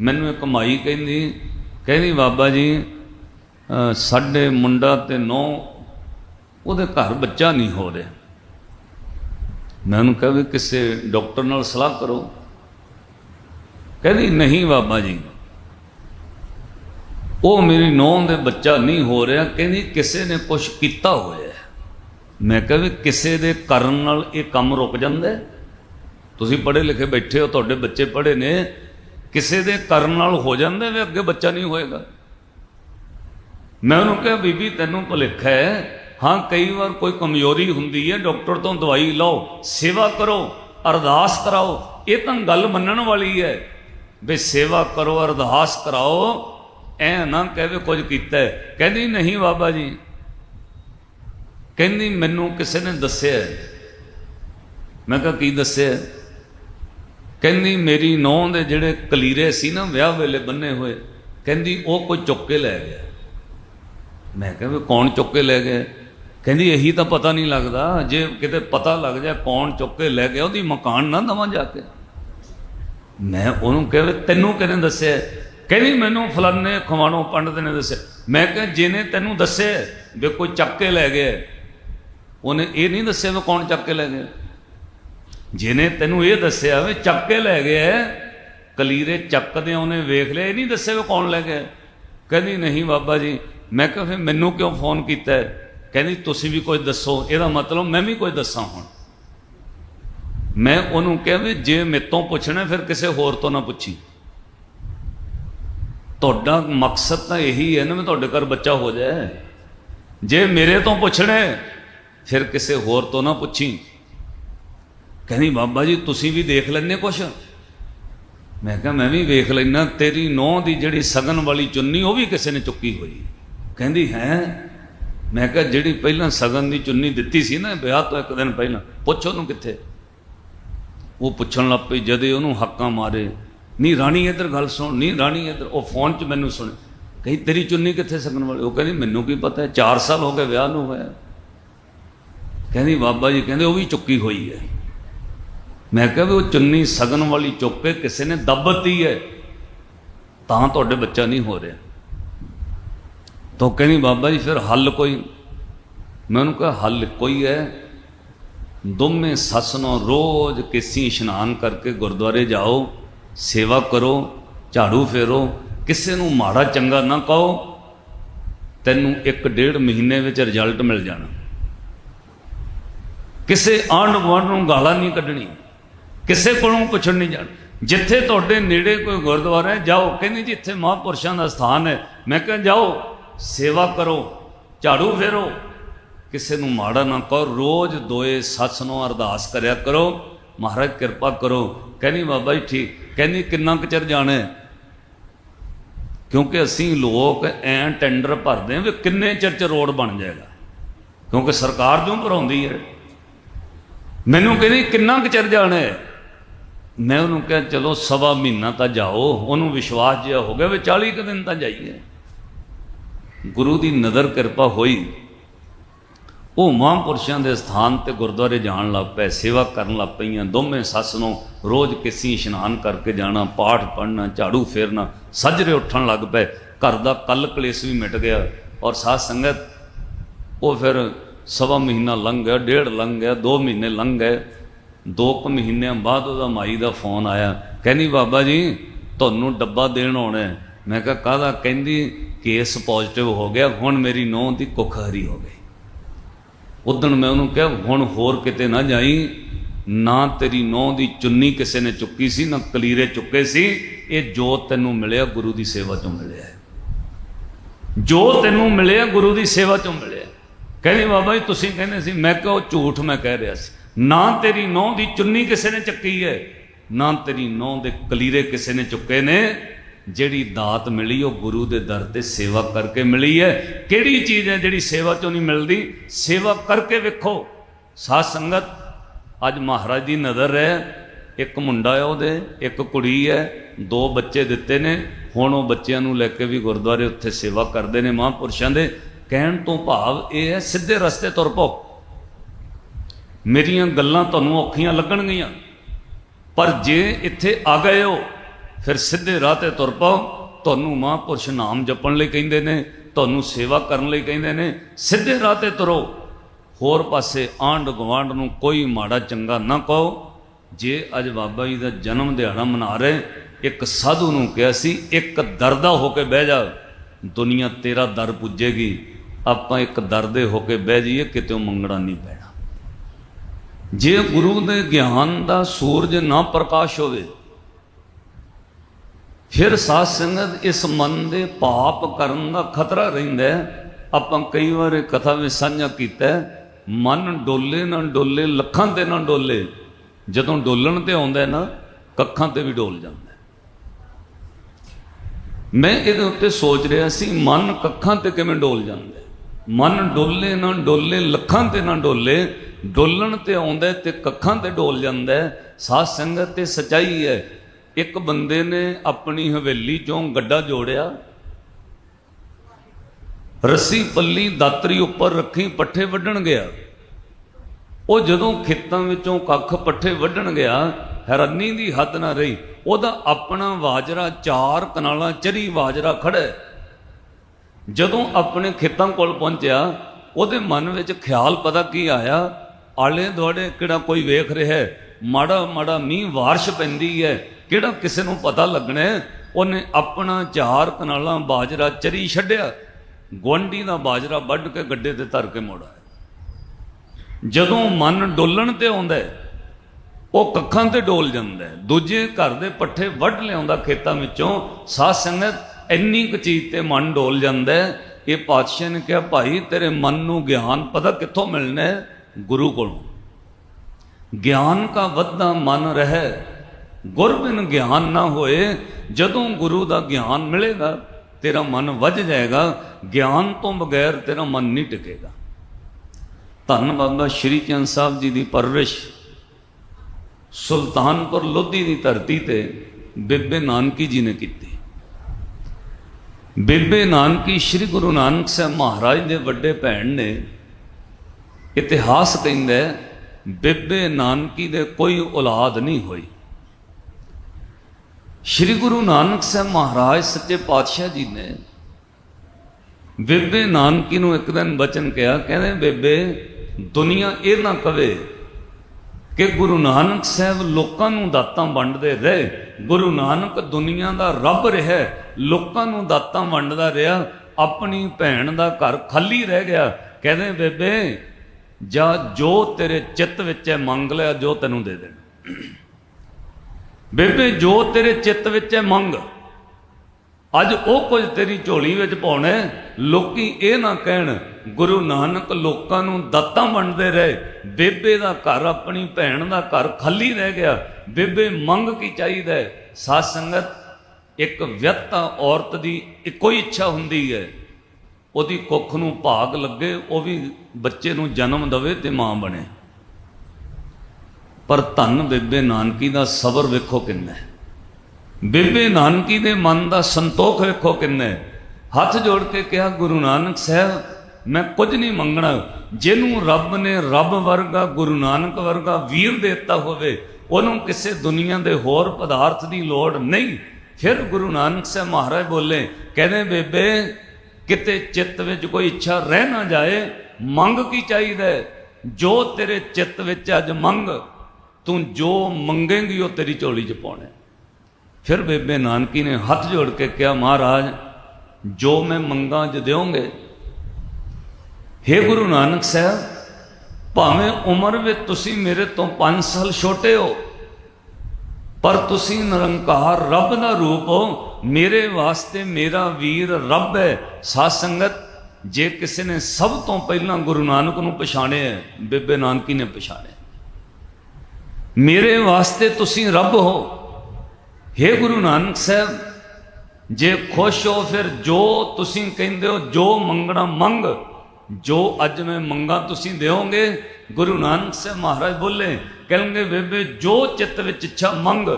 ਮੈਨੂੰ ਇੱਕ ਮਾਈ ਕਹਿੰਦੀ ਕਹਿੰਦੀ, ਬਾਬਾ ਜੀ ਸਾਡੇ ਮੁੰਡਾ ਤੇ ਨੌ, ਉਹਦੇ ਘਰ ਬੱਚਾ ਨਹੀਂ ਹੋ ਰਿਹਾ। ਮੈਂ ਉਹਨੂੰ ਕਿਹਾ ਵੀ ਕਿਸੇ ਡਾਕਟਰ ਨਾਲ ਸਲਾਹ ਕਰੋ। ਕਹਿੰਦੀ, ਨਹੀਂ ਬਾਬਾ ਜੀ, ਉਹ ਮੇਰੀ ਨੌਂ ਦੇ ਬੱਚਾ ਨਹੀਂ ਹੋ ਰਿਹਾ, ਕਹਿੰਦੀ, ਕਿਸੇ ਨੇ ਕੁਝ ਕੀਤਾ ਹੋਇਆ ਮੈਂ ਕਿਹਾ ਵੀ ਕਿਸੇ ਦੇ ਕਰਨ ਨਾਲ ਇਹ ਕੰਮ ਰੁਕ ਜਾਂਦਾ ਤੁਸੀਂ ਪੜ੍ਹੇ ਲਿਖੇ ਬੈਠੇ ਹੋ, ਤੁਹਾਡੇ ਬੱਚੇ ਪੜ੍ਹੇ ਨੇ ਕਿਸੇ ਦੇ ਕਰਨ ਨਾਲ ਹੋ ਜਾਂਦਾ ਵੀ ਅੱਗੇ ਬੱਚਾ ਨਹੀਂ ਹੋਏਗਾ। ਮੈਂ ਉਹਨੂੰ ਕਿਹਾ, ਬੀਬੀ, ਤੈਨੂੰ ਭੁਲੇਖਾ ਹੈ। ਹਾਂ, ਕਈ ਵਾਰ ਕੋਈ ਕਮਜ਼ੋਰੀ ਹੁੰਦੀ ਹੈ, ਡਾਕਟਰ ਤੋਂ ਦਵਾਈ ਲਓ, ਸੇਵਾ ਕਰੋ, ਅਰਦਾਸ ਕਰਾਓ, ਇਹ ਤਾਂ ਗੱਲ ਮੰਨਣ ਵਾਲੀ ਹੈ। ਵੀ ਸੇਵਾ ਕਰੋ, ਅਰਦਾਸ ਕਰਾਓ, ਐ ਨਾ ਕਹਵੇ ਕੁਝ ਕੀਤਾ ਕਹਿੰਦੀ, ਨਹੀਂ ਬਾਬਾ ਜੀ। ਕਹਿੰਦੀ, ਮੈਨੂੰ ਕਿਸੇ ਨੇ ਦੱਸਿਆ ਮੈਂ ਕਿਹਾ, ਕੀ ਦੱਸਿਆ ਕਹਿੰਦੀ, ਮੇਰੀ ਨੌਂ ਦੇ ਜਿਹੜੇ ਕਲੀਰੇ ਸੀ ਨਾ, ਵਿਆਹ ਵੇਲੇ ਬੰਨੇ ਹੋਏ, ਕਹਿੰਦੀ, ਉਹ ਕੋਈ ਚੁੱਕ ਕੇ ਲੈ ਗਿਆ। ਮੈਂ ਕਿਹਾ, ਵੀ ਕੌਣ ਚੁੱਕ ਕੇ ਲੈ ਗਿਆ? ਕਹਿੰਦੀ, ਇਹੀ ਤਾਂ ਪਤਾ ਨਹੀਂ ਲੱਗਦਾ, ਜੇ ਕਿਤੇ ਪਤਾ ਲੱਗ ਜਾ ਕੌਣ ਚੁੱਕ ਕੇ ਲੈ ਗਿਆ, ਉਹਦੀ ਮਕਾਨ ਨਾ ਦਵਾਂ ਜਾ ਕੇ। ਮੈਂ ਉਹਨੂੰ ਕਿਹਾ, ਵੀ ਤੈਨੂੰ ਕਿਹਨੇ ਦੱਸਿਆ? ਕਹਿੰਦੀ, ਮੈਨੂੰ ਫਲਾਨੇ ਖਵਾਣੋ ਪੰਡਤ ਨੇ ਦੱਸਿਆ। ਮੈਂ ਕਿਹਾ, ਜਿਹਨੇ ਤੈਨੂੰ ਦੱਸਿਆ, ਵੀ ਕੋਈ ਚੱਕ ਕੇ ਲੈ ਗਿਆ, ਉਹਨੇ ਇਹ ਨਹੀਂ ਦੱਸਿਆ ਵੀ ਕੌਣ ਚੱਕ ਕੇ ਲੈ ਗਿਆ? ਜਿਹਨੇ ਤੈਨੂੰ ਇਹ ਦੱਸਿਆ ਵੀ ਚੱਕ ਕੇ ਲੈ ਗਿਆ ਕਲੀਰੇ ਚੱਕਦੇ ਉਹਨੇ ਵੇਖ ਲਿਆ, ਇਹ ਨਹੀਂ ਦੱਸਿਆ ਵੀ ਕੌਣ ਲੈ ਗਿਆ ਕਹਿੰਦੀ, ਨਹੀਂ ਬਾਬਾ ਜੀ। ਮੈਂ ਕਿਹਾ, ਫਿਰ ਮੈਨੂੰ ਕਿਉਂ ਫੋਨ ਕੀਤਾ ਕਹਿੰਦੀ, ਤੁਸੀਂ ਵੀ ਕੋਈ ਦੱਸੋ। ਇਹਦਾ ਮਤਲਬ ਮੈਂ ਵੀ ਕੋਈ ਦੱਸਾਂ ਹੁਣ। ਮੈਂ ਉਹਨੂੰ ਕਿਹਾ ਵੀ ਜੇ ਮੇਤੋਂ ਪੁੱਛਣਾ, ਫਿਰ ਕਿਸੇ ਹੋਰ ਤੋਂ ਨਾ ਪੁੱਛੀ। ਤੁਹਾਡਾ ਮਕਸਦ ਤਾਂ ਇਹੀ ਹੈ ਨਾ ਵੀ ਤੁਹਾਡੇ ਘਰ ਬੱਚਾ ਹੋ ਜਾਏ। ਜੇ ਮੇਰੇ ਤੋਂ ਪੁੱਛਣਾ ਫਿਰ ਕਿਸੇ ਹੋਰ ਤੋਂ ਨਾ ਪੁੱਛੀ। ਕਹਿੰਦੀ, ਬਾਬਾ ਜੀ, ਤੁਸੀਂ ਵੀ ਦੇਖ ਲੈਣੇ ਕੁਛ? ਮੈਂ ਕਿਹਾ, ਮੈਂ ਵੀ ਵੇਖ ਲੈਣਾ ਤੇਰੀ ਨੋਹ ਦੀ ਜਿਹੜੀ ਸਗਨ ਵਾਲੀ ਚੁੰਨੀ, ਉਹ ਵੀ ਕਿਸੇ ਨੇ ਚੁੱਕੀ ਹੋਈ। ਕਹਿੰਦੀ, ਹੈ? ਮੈਂ ਕਿਹਾ, ਜਿਹੜੀ ਪਹਿਲਾਂ ਸਗਨ ਦੀ ਚੁੰਨੀ ਦਿੱਤੀ ਸੀ ਨਾ, ਵਿਆਹ ਤੋਂ ਇੱਕ ਦਿਨ ਪਹਿਲਾਂ, ਪੁੱਛ ਉਹਨੂੰ ਕਿੱਥੇ? ਉਹ ਪੁੱਛਣ ਲੱਗ ਪਈ, ਜਦੇ ਉਹਨੂੰ ਹੱਕਾਂ ਮਾਰੇ ਨਹੀਂ ਰਾਣੀ, ਇੱਧਰ ਗੱਲ ਸੁਣ ਨਹੀਂ ਰਾਣੀ, ਇੱਧਰ, ਉਹ ਫੋਨ 'ਚ ਮੈਨੂੰ ਸੁਣ, ਕਹੀ, ਤੇਰੀ ਚੁੰਨੀ ਕਿੱਥੇ ਸਗਨ ਵਾਲੀ? ਉਹ ਕਹਿੰਦੀ, ਮੈਨੂੰ ਕੀ ਪਤਾ ਹੈ 4 ਸਾਲ ਹੋ ਗਏ ਵਿਆਹ ਨੂੰ ਹੋਇਆ। ਕਹਿੰਦੀ, ਬਾਬਾ ਜੀ, ਕਹਿੰਦੇ, ਉਹ ਵੀ ਚੁੱਕੀ ਹੋਈ ਹੈ। ਮੈਂ ਕਿਹਾ ਵੀ ਉਹ ਚੁੰਨੀ ਸਗਨ ਵਾਲੀ ਚੁੱਕ ਕੇ ਕਿਸੇ ਨੇ ਦੱਬਤੀ ਹੈ। ਤਾਂ ਤੁਹਾਡੇ ਬੱਚਾ ਨਹੀਂ ਹੋ ਰਿਹਾ। ਤਾਂ ਕਹਿੰਦੀ, ਬਾਬਾ ਜੀ, ਫਿਰ ਹੱਲ ਕੋਈ। ਮੈਂ ਉਹਨੂੰ ਕਿਹਾ, ਹੱਲ ਕੋਈ ਹੈ। ਦੋਵੇਂ ਸੱਸ ਨੂੰ ਰੋਜ਼ ਕਿਸੀ ਇਸ਼ਨਾਨ ਕਰਕੇ ਗੁਰਦੁਆਰੇ ਜਾਓ, ਸੇਵਾ ਕਰੋ, ਝਾੜੂ ਫੇਰੋ, ਕਿਸੇ ਨੂੰ ਮਾੜਾ ਚੰਗਾ ਨਾ ਕਹੋ। ਤੈਨੂੰ ਇੱਕ ਡੇਢ ਮਹੀਨੇ ਵਿੱਚ ਰਿਜ਼ਲਟ ਮਿਲ ਜਾਣਾ। ਕਿਸੇ ਆਂਢ ਗੁਆਂਢ ਨੂੰ ਗਾਲਾਂ ਨਹੀਂ ਕੱਢਣੀ ਕਿਸੇ ਕੋਲੋਂ ਪੁੱਛਣ ਨਹੀਂ ਜਾਣ। ਜਿੱਥੇ ਤੁਹਾਡੇ ਨੇੜੇ ਕੋਈ ਗੁਰਦੁਆਰਾ ਹੈ, ਜਾਓ। ਕਹਿੰਦੀ ਜੀ, ਇੱਥੇ ਮਹਾਂਪੁਰਸ਼ਾਂ ਦਾ ਸਥਾਨ ਹੈ। ਮੈਂ ਕਿਹਾ, ਜਾਓ, ਸੇਵਾ ਕਰੋ, ਝਾੜੂ ਫੇਰੋ। ਕਿਸੇ ਨੂੰ ਮਾੜਾ ਨਾ ਕਹੋ, ਰੋਜ਼ ਦੋਏ ਸੱਸ ਨੂੰ ਅਰਦਾਸ ਕਰਿਆ ਕਰੋ। ਮਹਾਰਾਜ, ਕਿਰਪਾ ਕਰੋ। ਕਹਿੰਦੀ, ਬਾਬਾ ਜੀ, ਠੀਕ। ਕਹਿੰਦੀ, ਕਿੰਨਾ ਕੁ ਚਿਰ ਜਾਣਾ ਹੈ? ਕਿਉਂਕਿ ਅਸੀਂ ਲੋਕ ਐਂ ਟੈਂਡਰ ਭਰਦੇ ਹਾਂ ਵੀ ਕਿੰਨੇ ਚਿਰ ਚ ਰੋਡ ਬਣ ਜਾਏਗਾ। ਕਿਉਂਕਿ ਸਰਕਾਰ ਜੋ ਭਰਾਉਂਦੀ ਹੈ। ਮੈਨੂੰ ਕਹਿੰਦੀ, ਕਿੰਨਾ ਕੁ ਚਿਰ ਜਾਣਾ ਹੈ? ਮੈਂ ਉਹਨੂੰ ਕਿਹਾ, ਚਲੋ ਸਵਾ ਮਹੀਨਾ ਤਾਂ ਜਾਓ, ਉਹਨੂੰ ਵਿਸ਼ਵਾਸ ਜਿਹਾ ਹੋ ਗਿਆ ਵੀ 40 ਕੁ ਦਿਨ ਤਾਂ ਜਾਈਏ। ਗੁਰੂ ਦੀ ਨਜ਼ਰ ਕਿਰਪਾ ਹੋਈ। ਉਹ ਮਹਾਂਪੁਰਸ਼ਾਂ ਦੇ ਸਥਾਨ ਤੇ ਗੁਰਦੁਆਰੇ ਜਾਣ ਲੱਗ ਪਏ, ਸੇਵਾ ਕਰਨ ਲੱਗ ਪਈਆਂ। ਦੋਵੇਂ ਸੱਸ ਨੂੰ ਰੋਜ਼ ਕਿਸੀ ਇਸ਼ਨਾਨ ਕਰਕੇ ਜਾਣਾ, ਪਾਠ ਪੜ੍ਹਨਾ, ਝਾੜੂ ਫੇਰਨਾ, ਸੱਜਰੇ ਉੱਠਣ ਲੱਗ ਪਏ। ਘਰ ਦਾ ਕੱਲ ਕਲੇਸ਼ ਵੀ ਮਿਟ ਗਿਆ ਔਰ ਸਾਧ ਸੰਗਤ ਉਹ ਫਿਰ ਸਵਾ ਮਹੀਨਾ ਲੰਘ ਗਿਆ, ਡੇਢ ਲੰਘ ਗਿਆ 2 ਮਹੀਨੇ ਲੰਘ ਗਏ। ਦੋ ਕੁ ਮਹੀਨਿਆਂ ਬਾਅਦ ਉਹਦਾ ਮਾਈ ਦਾ ਫੋਨ ਆਇਆ, ਕਹਿੰਦੀ, ਬਾਬਾ ਜੀ, ਤੁਹਾਨੂੰ ਡੱਬਾ ਦੇਣ ਆਉਣਾ ਮੈਂ ਕਿਹਾ, ਕਾਹਦਾ? ਕਹਿੰਦੀ, ਕੇਸ ਪੋਜ਼ਿਟਿਵ ਹੋ ਗਿਆ, ਹੁਣ ਮੇਰੀ ਨੌਂ ਦੀ ਕੁੱਖ ਹਰੀ ਹੋ ਗਈ। ਉਦੋਂ ਮੈਂ ਉਹਨੂੰ ਕਿਹਾ, ਹੁਣ ਹੋਰ ਕਿਤੇ ਨਾ ਜਾਈ, ਨਾ ਤੇਰੀ ਨੌਂ ਦੀ ਚੁੰਨੀ ਕਿਸੇ ਨੇ ਚੁੱਕੀ ਸੀ, ਨਾ ਕਲੀਰੇ ਚੁੱਕੇ ਸੀ, ਇਹ ਜੋ ਤੈਨੂੰ ਮਿਲਿਆ ਗੁਰੂ ਦੀ ਸੇਵਾ ਚੋਂ ਮਿਲਿਆ ਜੋ ਤੈਨੂੰ ਮਿਲਿਆ ਗੁਰੂ ਦੀ ਸੇਵਾ ਚੋਂ ਮਿਲਿਆ ਕਹਿੰਦੇ, ਬਾਬਾ ਜੀ, ਤੁਸੀਂ ਕਹਿੰਦੇ ਸੀ, ਮੈਂ ਕਿਹਾ, ਉਹ ਝੂਠ ਮੈਂ ਕਹਿ ਰਿਹਾ ਸੀ। ਨਾ ਤੇਰੀ ਨੌਂ ਦੀ ਚੁੰਨੀ ਕਿਸੇ ਨੇ ਚੱਕੀ ਹੈ ਨਾ ਤੇਰੀ ਨੌਂ ਦੇ ਕਲੀਰੇ ਕਿਸੇ ਨੇ ਚੁੱਕੇ ਨੇ। ਜਿਹੜੀ ਦਾਤ ਮਿਲੀ, ਉਹ ਗੁਰੂ ਦੇ ਦਰ ਤੇ ਸੇਵਾ ਕਰਕੇ ਮਿਲੀ ਹੈ ਕਿਹੜੀ ਚੀਜ਼ ਹੈ ਜਿਹੜੀ ਸੇਵਾ ਚੋਂ ਨਹੀਂ ਮਿਲਦੀ? ਸੇਵਾ ਕਰਕੇ ਵੇਖੋ। ਸਾਧ ਸੰਗਤ, ਅੱਜ ਮਹਾਰਾਜ ਦੀ ਨਜ਼ਰ ਹੈ। ਇੱਕ ਮੁੰਡਾ ਹੈ ਉਹਦੇ, ਇੱਕ ਕੁੜੀ ਹੈ। ਦੋ ਬੱਚੇ ਦਿੱਤੇ ਨੇ। ਹੁਣ ਉਹ ਬੱਚਿਆਂ ਨੂੰ ਲੈ ਕੇ ਵੀ ਗੁਰਦੁਆਰੇ ਉੱਥੇ ਸੇਵਾ ਕਰਦੇ ਨੇ ਮਹਾਂਪੁਰਸ਼ਾਂ ਦੇ। ਕਹਿਣ ਤੋਂ ਭਾਵ ਇਹ ਹੈ, ਸਿੱਧੇ ਰਸਤੇ ਤੁਰ ਪਓ। ਮੇਰੀਆਂ ਗੱਲਾਂ ਤੁਹਾਨੂੰ ਔਖੀਆਂ ਲੱਗਣਗੀਆਂ। ਪਰ ਜੇ ਇੱਥੇ ਆ ਗਏ ਹੋ, ਫਿਰ ਸਿੱਧੇ ਰਾਹ ਤੇ ਤੁਰ ਪਾਓ। ਤੁਹਾਨੂੰ ਮਹਾਂਪੁਰਸ਼ ਨਾਮ ਜਪਣ ਲਈ ਕਹਿੰਦੇ ਨੇ, ਤੁਹਾਨੂੰ ਸੇਵਾ ਕਰਨ ਲਈ ਕਹਿੰਦੇ ਨੇ। ਸਿੱਧੇ ਰਾਹ ਤੇ ਤੁਰੋ। ਹੋਰ ਪਾਸੇ ਆਂਢ ਗੁਆਂਢ ਨੂੰ ਕੋਈ ਮਾੜਾ ਚੰਗਾ ਨਾ ਕਹੋ। ਜੇ ਅੱਜ ਬਾਬਾ ਜੀ ਦਾ ਜਨਮ ਦਿਹਾੜਾ ਮਨਾ ਰਹੇ, ਇੱਕ ਸਾਧੂ ਨੂੰ ਕਿਹਾ ਸੀ, ਇੱਕ ਦਰਦਾ ਹੋ ਕੇ ਬਹਿ ਜਾ। ਦੁਨੀਆ ਤੇਰਾ ਦਰ ਪੁੱਜੇਗੀ। ਆਪਾਂ ਇੱਕ ਦਰਦੇ ਹੋ ਕੇ ਬਹਿ ਜਾਈਏ, ਕਿਤੇ ਮੰਗਣਾ ਨਹੀਂ ਪੈ ਜੇ ਗੁਰੂ ਦੇ ਗਿਆਨ ਦਾ ਸੂਰਜ ਨਾ ਪ੍ਰਕਾਸ਼ ਹੋਵੇ, ਫਿਰ ਸਾਧ ਸੰਗਤ ਇਸ ਮਨ ਦੇ ਪਾਪ ਕਰਨ ਦਾ ਖਤਰਾ ਰਹਿੰਦਾ ਆਪਾਂ ਕਈ ਵਾਰ ਕਥਾ ਵਿੱਚ ਸਾਂਝਾ ਕੀਤਾ ਮਨ ਡੋਲੇ ਨਾ ਡੋਲੇ, ਲੱਖਾਂ ਤੇ ਨਾ ਡੋਲੇ, ਜਦੋਂ ਡੋਲਣ ਤੇ ਆਉਂਦਾ ਨਾ, ਕੱਖਾਂ ਤੇ ਵੀ ਡੋਲ ਜਾਂਦਾ ਮੈਂ ਇਹਦੇ ਉੱਤੇ ਸੋਚ ਰਿਹਾ ਸੀ, ਮਨ ਕੱਖਾਂ ਤੇ ਕਿਵੇਂ ਡੋਲ ਜਾਂਦਾ ਮਨ ਡੋਲੇ ਨਾ ਡੋਲੇ, ਲੱਖਾਂ ਤੇ ਨਾ ਡੋਲੇ ਡੋਲਣ ਤੇ ਆਉਂਦਾ ਤੇ ਕੱਖਾਂ ਤੇ ਡੋਲ ਜਾਂਦਾ ਹੈ। ਸਾਧ ਸੰਗਤ ਤੇ ਸਚਾਈ ਹੈ। ਇੱਕ ਬੰਦੇ ਨੇ ਆਪਣੀ ਹਵੇਲੀ ਚੋਂ ਗੱਡਾ ਜੋੜਿਆ। ਰੱਸੀ ਪੱਲੀ ਦਾਤਰੀ ਉੱਪਰ ਰੱਖੀ ਪੱਠੇ ਵੱਢਣ ਗਿਆ। ਉਹ ਜਦੋਂ ਖੇਤਾਂ ਵਿੱਚੋਂ ਕੱਖ ਪੱਠੇ ਵੱਢਣ ਗਿਆ, ਹੈਰਾਨੀ ਦੀ ਹੱਦ ਨਾ ਰਹੀ। ਉਹਦਾ ਆਪਣਾ ਬਾਜਰਾ, ਚਾਰ ਕਨਾਲਾਂ ਚਰੀ ਬਾਜਰਾ ਖੜਾ ਜਦੋਂ ਆਪਣੇ ਖੇਤਾਂ ਕੋਲ ਪਹੁੰਚਿਆ, ਉਹਦੇ ਮਨ ਵਿੱਚ ਖਿਆਲ ਪਤਾ ਕੀ ਆਇਆ? ਆਲੇ ਦੁਆਲੇ ਕਿਹੜਾ ਕੋਈ ਵੇਖ ਰਿਹਾ ਹੈ? ਮਾੜਾ ਮਾੜਾ ਮੀਂਹ ਵਾਰਸ਼ ਪੈਂਦੀ ਹੈ। ਕਿਹੜਾ ਕਿਸੇ ਨੂੰ ਪਤਾ ਲੱਗਣਾ ਉਹਨੇ ਆਪਣਾ ਚਾਰ ਕਨਾਲਾਂ ਬਾਜਰਾ ਚਰੀ ਛੱਡਿਆ। ਗੁਆਂਢੀ ਦਾ ਬਾਜਰਾ ਵੱਢ ਕੇ ਗੱਡੇ ਤੇ ਧਰ ਕੇ ਮੋੜਾ ਜਦੋਂ ਮਨ ਡੋਲਣ ਤੇ ਆਉਂਦਾ ਉਹ ਕੱਖਾਂ ਤੇ ਡੋਲ ਜਾਂਦਾ ਦੂਜੇ ਘਰ ਦੇ ਪੱਠੇ ਵੱਢ ਲਿਆਉਂਦਾ ਖੇਤਾਂ ਵਿੱਚੋਂ। ਸਾਧ ਸੰਗਤ ਇੰਨੀ ਕੁ ਚੀਜ਼ ਤੇ ਮਨ ਡੋਲ ਜਾਂਦਾ ਹੈ। ਇਹ ਪਾਤਸ਼ਾਹ ਨੇ ਕਿਹਾ, ਭਾਈ, ਤੇਰੇ ਮਨ ਨੂੰ ਗਿਆਨ ਪਤਾ ਕਿੱਥੋਂ ਮਿਲਣਾ ਹੈ? ਗੁਰੂ ਕੋਲੋਂ। ਗਿਆਨ ਕਾ ਵੱਧਾ ਮਨ ਰਹਿ। ਗੁਰ ਬਿਨ ਗਿਆਨ ਨਾ ਹੋਏ। ਜਦੋਂ ਗੁਰੂ ਦਾ ਗਿਆਨ ਮਿਲੇਗਾ, ਤੇਰਾ ਮਨ ਵੱਜ ਜਾਏਗਾ। ਗਿਆਨ ਤੋਂ ਬਗੈਰ ਤੇਰਾ ਮਨ ਨਹੀਂ ਟਿਕੇਗਾ। ਧੰਨ ਬਾਬਾ ਸ਼੍ਰੀ ਚੰਦ ਸਾਹਿਬ ਜੀ ਦੀ ਪਰਵਰਿਸ਼। ਸੁਲਤਾਨਪੁਰ ਲੋਧੀ ਦੀ ਧਰਤੀ ਤੇ ਬੇਬੇ ਨਾਨਕੀ ਜੀ ਨੇ ਕੀਤੀ। ਬੇਬੇ ਨਾਨਕੀ ਸ੍ਰੀ ਗੁਰੂ ਨਾਨਕ ਸਾਹਿਬ ਮਹਾਰਾਜ ਦੇ ਵੱਡੇ ਭੈਣ ਨੇ ਇਤਿਹਾਸ ਕਹਿੰਦਾ ਬੇਬੇ ਨਾਨਕੀ ਦੇ ਕੋਈ ਔਲਾਦ ਨਹੀਂ ਹੋਈ। ਸ੍ਰੀ ਗੁਰੂ ਨਾਨਕ ਸਾਹਿਬ ਮਹਾਰਾਜ ਸੱਚੇ ਪਾਤਸ਼ਾਹ ਜੀ ਨੇ ਬੇਬੇ ਨਾਨਕੀ ਨੂੰ ਇੱਕ ਦਿਨ ਬਚਨ ਕਿਹਾ, ਕਹਿੰਦੇ, ਬੇਬੇ, ਦੁਨੀਆ ਇਹ ਨਾ ਕਵੇ ਕਿ ਗੁਰੂ ਨਾਨਕ ਸਾਹਿਬ ਲੋਕਾਂ ਨੂੰ ਦਾਤਾਂ ਵੰਡਦੇ ਰਹੇ। ਗੁਰੂ ਨਾਨਕ ਦੁਨੀਆ ਦਾ ਰੱਬ ਰਿਹਾ, ਲੋਕਾਂ ਨੂੰ ਦਾਤਾਂ ਵੰਡਦਾ ਰਿਹਾ, ਆਪਣੀ ਭੈਣ ਦਾ ਘਰ ਖਾਲੀ ਰਹਿ ਗਿਆ। ਕਹਿੰਦੇ, ਬੇਬੇ ਜਾਂ ਜੋ ਤੇਰੇ ਚਿੱਤ ਵਿੱਚ ਹੈ ਮੰਗ ਲਿਆ, ਜੋ ਤੈਨੂੰ ਦੇ ਦੇਣ ਬੇਬੇ, ਜੋ ਤੇਰੇ ਚਿੱਤ ਵਿੱਚ ਹੈ ਮੰਗ, ਅੱਜ ਉਹ ਕੁਝ ਤੇਰੀ ਝੋਲੀ ਵਿੱਚ ਪਾਉਣਾ ਹੈ। ਲੋਕੀ ਇਹ ਨਾ ਕਹਿਣ, ਗੁਰੂ ਨਾਨਕ ਲੋਕਾਂ ਨੂੰ ਦਾਤਾਂ ਵੰਡਦੇ ਰਹੇ, ਬੇਬੇ ਦਾ ਘਰ ਆਪਣੀ ਭੈਣ ਦਾ ਘਰ ਖਾਲੀ ਰਹਿ ਗਿਆ, ਬੇਬੇ ਮੰਗ ਕੀ ਚਾਹੀਦਾ ਹੈ? ਸਾਧ ਸੰਗਤ, ਇੱਕ ਵਿਅਕਤਾ ਔਰਤ ਦੀ ਇੱਕੋ ਹੀ ਇੱਛਾ ਹੁੰਦੀ ਹੈ ਉਹਦੀ ਕੁੱਖ ਨੂੰ ਭਾਗ ਲੱਗੇ, ਉਹ ਵੀ ਬੱਚੇ ਨੂੰ ਜਨਮ ਦੇਵੇ ਤੇ ਮਾਂ ਬਣੇ। ਪਰ ਧੰਨ ਬੇਬੇ ਨਾਨਕੀ ਦਾ ਸਬਰ ਵੇਖੋ ਕਿੰਨਾ ਹੈ। ਬੇਬੇ ਨਾਨਕੀ ਦੇ ਮਨ ਦਾ ਸੰਤੋਖ ਵੇਖੋ ਕਿੰਨਾ ਹੈ। ਹੱਥ ਜੋੜ ਕੇ ਕਿਹਾ, ਗੁਰੂ ਨਾਨਕ ਸਾਹਿਬ, ਮੈਂ ਕੁਝ ਨਹੀਂ ਮੰਗਣਾ। ਜਿਹਨੂੰ ਰੱਬ ਨੇ ਰੱਬ ਵਰਗਾ, ਗੁਰੂ ਨਾਨਕ ਵਰਗਾ ਵੀਰ ਦਿੱਤਾ ਹੋਵੇ, ਉਹਨੂੰ ਕਿਸੇ ਦੁਨੀਆ ਦੇ ਹੋਰ ਪਦਾਰਥ ਦੀ ਲੋੜ ਨਹੀਂ। ਫਿਰ ਗੁਰੂ ਨਾਨਕ ਸਾਹਿਬ ਮਹਾਰਾਜ ਬੋਲੇ, ਕਹਿੰਦੇ ਬੇਬੇ ਕਿਤੇ ਚਿੱਤ ਵਿੱਚ ਕੋਈ ਇੱਛਾ ਰਹਿ ਨਾ ਜਾਏ, ਮੰਗ ਕੀ ਚਾਹੀਦਾ ਜੋ ਤੇਰੇ ਚਿੱਤ ਵਿੱਚ ਅੱਜ ਮੰਗ, ਤੂੰ ਜੋ ਮੰਗੇਂਗੀ ਉਹ ਤੇਰੀ ਝੋਲੀ 'ਚ ਪਾਉਣਾ ਫਿਰ ਬੇਬੇ ਨਾਨਕੀ ਨੇ ਹੱਥ ਜੋੜ ਕੇ ਕਿਹਾ, ਮਹਾਰਾਜ, ਜੋ ਮੈਂ ਮੰਗਾ ਜ ਦਿਓਗੇ हे ਗੁਰੂ ਨਾਨਕ ਸਾਹਿਬ, ਭਾਵੇਂ ਉਮਰ ਵਿੱਚ ਤੁਸੀਂ ਮੇਰੇ ਤੋਂ 5 ਸਾਲ ਛੋਟੇ ਹੋ, ਪਰ ਤੁਸੀਂ ਨਿਰੰਕਾਰ ਰੱਬ ਦਾ ਰੂਪ ਹੋ ਮੇਰੇ ਵਾਸਤੇ ਮੇਰਾ ਵੀਰ ਰੱਬ ਹੈ, ਸਾਧ ਸੰਗਤ, ਜੇ ਕਿਸੇ ਨੇ ਸਭ ਤੋਂ ਪਹਿਲਾਂ ਗੁਰੂ ਨਾਨਕ ਨੂੰ ਪਛਾਣਿਆ ਬੇਬੇ ਨਾਨਕੀ ਨੇ ਪਛਾਣਿਆ ਮੇਰੇ ਵਾਸਤੇ ਤੁਸੀਂ ਰੱਬ ਹੋ। हे ਗੁਰੂ ਨਾਨਕ ਸਾਹਿਬ, ਜੇ ਖੁਸ਼ ਹੋ ਫਿਰ ਜੋ ਤੁਸੀਂ ਕਹਿੰਦੇ ਹੋ, ਜੋ ਮੰਗਣਾ ਮੰਗ, ਜੋ ਅੱਜ ਮੈਂ ਮੰਗਾ ਤੁਸੀਂ ਦਿਓਗੇ, ਗੁਰੂ ਨਾਨਕ ਸਾਹਿਬ ਮਹਾਰਾਜ ਬੋਲੇ ਕਹਿੰਗੇ ਬੇਬੇ ਜੋ ਚਿੱਤ ਵਿੱਚ ਇੱਛਾ ਮੰਗ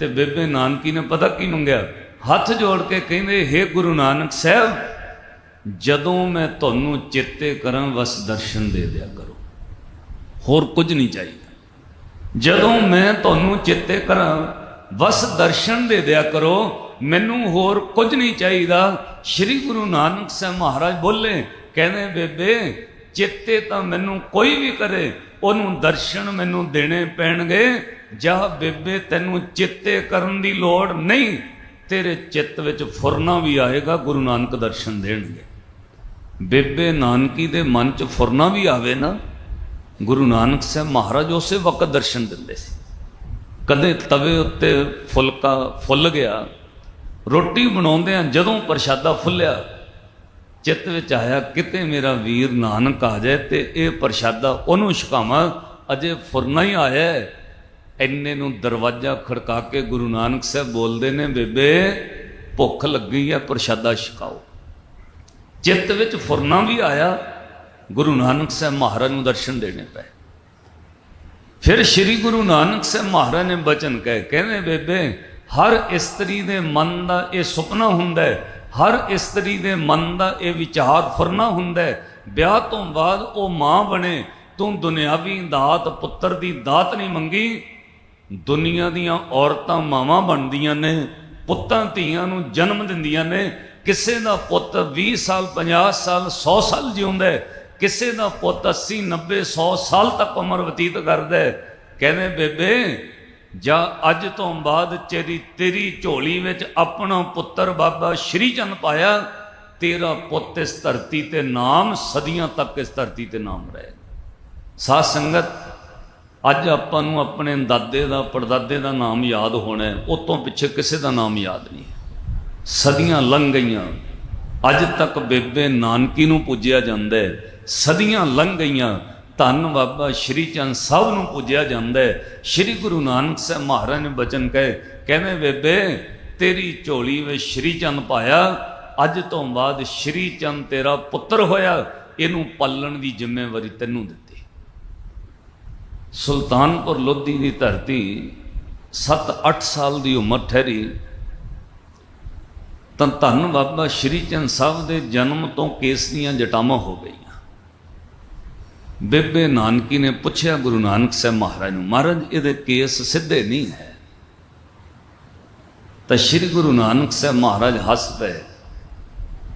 ਤੇ ਬੇਬੇ ਨਾਨਕੀ ਨੇ ਪਤਾ ਕੀ ਮੰਗਿਆ? ਹੱਥ ਜੋੜ ਕੇ ਕਹਿੰਦੇ हे ਗੁਰੂ ਨਾਨਕ ਸਾਹਿਬ, ਜਦੋਂ ਮੈਂ ਤੁਹਾਨੂੰ ਚੇਤੇ ਕਰਾਂ, ਬਸ ਦਰਸ਼ਨ ਦੇ ਦਿਆ ਕਰੋ। ਹੋਰ ਕੁਝ ਨਹੀਂ ਚਾਹੀਦਾ। ਜਦੋਂ ਮੈਂ ਤੁਹਾਨੂੰ ਚਿੱਤੇ ਕਰਾਂ, ਬਸ ਦਰਸ਼ਨ ਦੇ ਦਿਆ ਕਰੋ, ਮੈਨੂੰ ਹੋਰ ਕੁਝ ਨਹੀਂ ਚਾਹੀਦਾ। ਸ੍ਰੀ ਗੁਰੂ ਨਾਨਕ ਸਾਹਿਬ ਮਹਾਰਾਜ ਬੋਲੇ, ਕਹਿੰਦੇ, ਬੇਬੇ, ਚੇਤੇ ਤਾਂ ਮੈਨੂੰ ਕੋਈ ਵੀ ਕਰੇ, ਉਹਨੂੰ ਦਰਸ਼ਨ ਮੈਨੂੰ ਦੇਣੇ ਪੈਣਗੇ। ਜਾ ਬੇਬੇ, ਤੈਨੂੰ ਚਿੱਤੇ ਕਰਨ ਦੀ ਲੋੜ ਨਹੀਂ। ਤੇਰੇ ਚਿੱਤ ਵਿੱਚ ਫੁਰਨਾ ਵੀ ਆਏਗਾ, ਗੁਰੂ ਨਾਨਕ ਦਰਸ਼ਨ ਦੇਣਗੇ। ਬੇਬੇ, ਨਾਨਕੀ ਦੇ ਮਨ 'ਚ ਫੁਰਨਾ ਵੀ ਆਵੇ ਨਾ, ਗੁਰੂ ਨਾਨਕ ਸਾਹਿਬ ਮਹਾਰਾਜ ਉਸੇ ਵਕਤ ਦਰਸ਼ਨ ਦਿੰਦੇ ਸੀ। ਕਦੇ ਤਵੇ ਉੱਤੇ ਫੁਲਕਾ ਫੁੱਲ ਗਿਆ, ਰੋਟੀ ਬਣਾਉਂਦੇ ਆ, ਜਦੋਂ ਪ੍ਰਸ਼ਾਦਾ ਫੁੱਲਿਆ, ਚਿੱਤ ਵਿੱਚ ਆਇਆ, ਕਿਤੇ ਮੇਰਾ ਵੀਰ ਨਾਨਕ ਆ ਜਾਏ ਤੇ ਇਹ ਪ੍ਰਸ਼ਾਦਾ ਉਹਨੂੰ ਛਕਾਵਾਂ, ਅਜੇ ਫੁਰਨਾ ਹੀ ਆਇਆ ਇੰਨੇ ਨੂੰ ਦਰਵਾਜ਼ਾ ਖੜਕਾ ਕੇ ਗੁਰੂ ਨਾਨਕ ਸਾਹਿਬ ਬੋਲਦੇ ਨੇ, ਬੇਬੇ, ਭੁੱਖ ਲੱਗੀ ਹੈ ਪ੍ਰਸ਼ਾਦਾ ਛਕਾਓ। ਚਿੱਤ ਵਿੱਚ ਫੁਰਨਾ ਵੀ ਆਇਆ, ਗੁਰੂ ਨਾਨਕ ਸਾਹਿਬ ਮਹਾਰਾਜ ਨੂੰ ਦਰਸ਼ਨ ਦੇਣੇ ਪਏ। ਫਿਰ ਸ੍ਰੀ ਗੁਰੂ ਨਾਨਕ ਸਾਹਿਬ ਮਹਾਰਾਜ ਨੇ ਬਚਨ ਕਹੇ, ਕਹਿੰਦੇ, ਬੇਬੇ, ਹਰ ਇਸਤਰੀ ਦੇ ਮਨ ਦਾ ਇਹ ਸੁਪਨਾ ਹੁੰਦਾ ਹੈ, ਹਰ ਇਸਤਰੀ ਦੇ ਮਨ ਦਾ ਇਹ ਵਿਚਾਰ ਫੁਰਨਾ ਹੁੰਦਾ ਹੈ, ਵਿਆਹ ਤੋਂ ਬਾਅਦ ਉਹ ਮਾਂ ਬਣੇ, ਤੂੰ ਦੁਨਿਆਵੀ ਦਾਤ ਪੁੱਤਰ ਦੀ ਦਾਤ ਨਹੀਂ ਮੰਗੀ ਦੁਨੀਆ ਦੀਆਂ ਔਰਤਾਂ ਮਾਵਾਂ ਬਣਦੀਆਂ ਨੇ, ਪੁੱਤਾਂ ਧੀਆਂ ਨੂੰ ਜਨਮ ਦਿੰਦੀਆਂ ਨੇ। ਕਿਸੇ ਦਾ ਪੁੱਤ 20 ਸਾਲ 50 ਸਾਲ 100 ਸਾਲ ਜਿਉਂਦਾ ਕਿਸੇ ਦਾ ਪੁੱਤ 80 90 100 ਸਾਲ ਤੱਕ ਉਮਰ ਬਤੀਤ ਕਰਦਾ ਕਹਿੰਦੇ, ਬੇਬੇ, ਜਾਂ ਅੱਜ ਤੋਂ ਬਾਅਦ ਤੇਰੀ ਤੇਰੀ ਝੋਲੀ ਵਿੱਚ ਆਪਣਾ ਪੁੱਤਰ ਬਾਬਾ ਸ਼੍ਰੀ ਚੰਦ ਪਾਇਆ, ਤੇਰਾ ਪੁੱਤ ਇਸ ਧਰਤੀ ਤੇ ਨਾਮ ਸਦੀਆਂ ਤੱਕ ਇਸ ਧਰਤੀ ਤੇ ਨਾਮ ਰਹੇ ਸਾਧ ਸੰਗਤ ਅੱਜ ਆਪਾਂ ਨੂੰ ਆਪਣੇ ਦਾਦੇ ਦਾ, ਪੜਦਾਦੇ ਦਾ ਨਾਮ ਯਾਦ ਹੋਣਾ ਹੈ। ਉਹ ਤੋਂ ਪਿੱਛੇ ਕਿਸੇ ਦਾ ਨਾਮ ਯਾਦ ਨਹੀਂ ਹੈ। ਸਦੀਆਂ ਲੰਘ ਗਈਆਂ। ਅੱਜ ਤੱਕ ਬੇਬੇ ਨਾਨਕੀ ਨੂੰ ਪੂਜਿਆ ਜਾਂਦਾ ਹੈ। ਸਦੀਆਂ ਲੰਘ ਗਈਆਂ। ਧੰਨ ਬਾਬਾ ਸ਼੍ਰੀ ਚੰਦ ਸਾਹਿਬ ਨੂੰ ਪੂਜਿਆ ਜਾਂਦਾ ਹੈ। ਸ਼੍ਰੀ ਗੁਰੂ ਨਾਨਕ ਸਾਹਿਬ ਮਹਾਰਾਜ ਨੇ ਬਚਨ ਕਹੇ, ਕਹਿੰਦੇ, ਬੇਬੇ, ਤੇਰੀ ਝੋਲੀ ਵਿੱਚ ਸ਼੍ਰੀ ਚੰਦ ਪਾਇਆ। ਅੱਜ ਤੋਂ ਬਾਅਦ ਸ਼੍ਰੀ ਚੰਦ ਤੇਰਾ ਪੁੱਤਰ ਹੋਇਆ। ਇਹਨੂੰ ਪਾਲਣ ਦੀ ਜ਼ਿੰਮੇਵਾਰੀ ਤੈਨੂੰ ਦਿੱਤੀ ਸੁਲਤਾਨਪੁਰ ਲੋਧੀ ਦੀ ਧਰਤੀ 7-8 ਸਾਲ ਦੀ ਉਮਰ ਠਹਿਰੀ। ਤਾਂ ਧੰਨ ਬਾਬਾ ਸ਼੍ਰੀ ਚੰਦ ਸਾਹਿਬ ਦੇ ਜਨਮ ਤੋਂ ਕੇਸ ਦੀਆਂ ਜਟਾਵਾਂ ਹੋ ਗਈਆਂ। ਬੇਬੇ ਨਾਨਕੀ ਨੇ ਪੁੱਛਿਆ, ਗੁਰੂ ਨਾਨਕ ਸਾਹਿਬ ਮਹਾਰਾਜ ਨੂੰ, ਮਹਾਰਾਜ, ਇਹਦੇ ਕੇਸ ਸਿੱਧੇ ਨਹੀਂ ਹੈ। ਤਾਂ ਸ਼੍ਰੀ ਗੁਰੂ ਨਾਨਕ ਸਾਹਿਬ ਮਹਾਰਾਜ ਹੱਸ ਪਏ।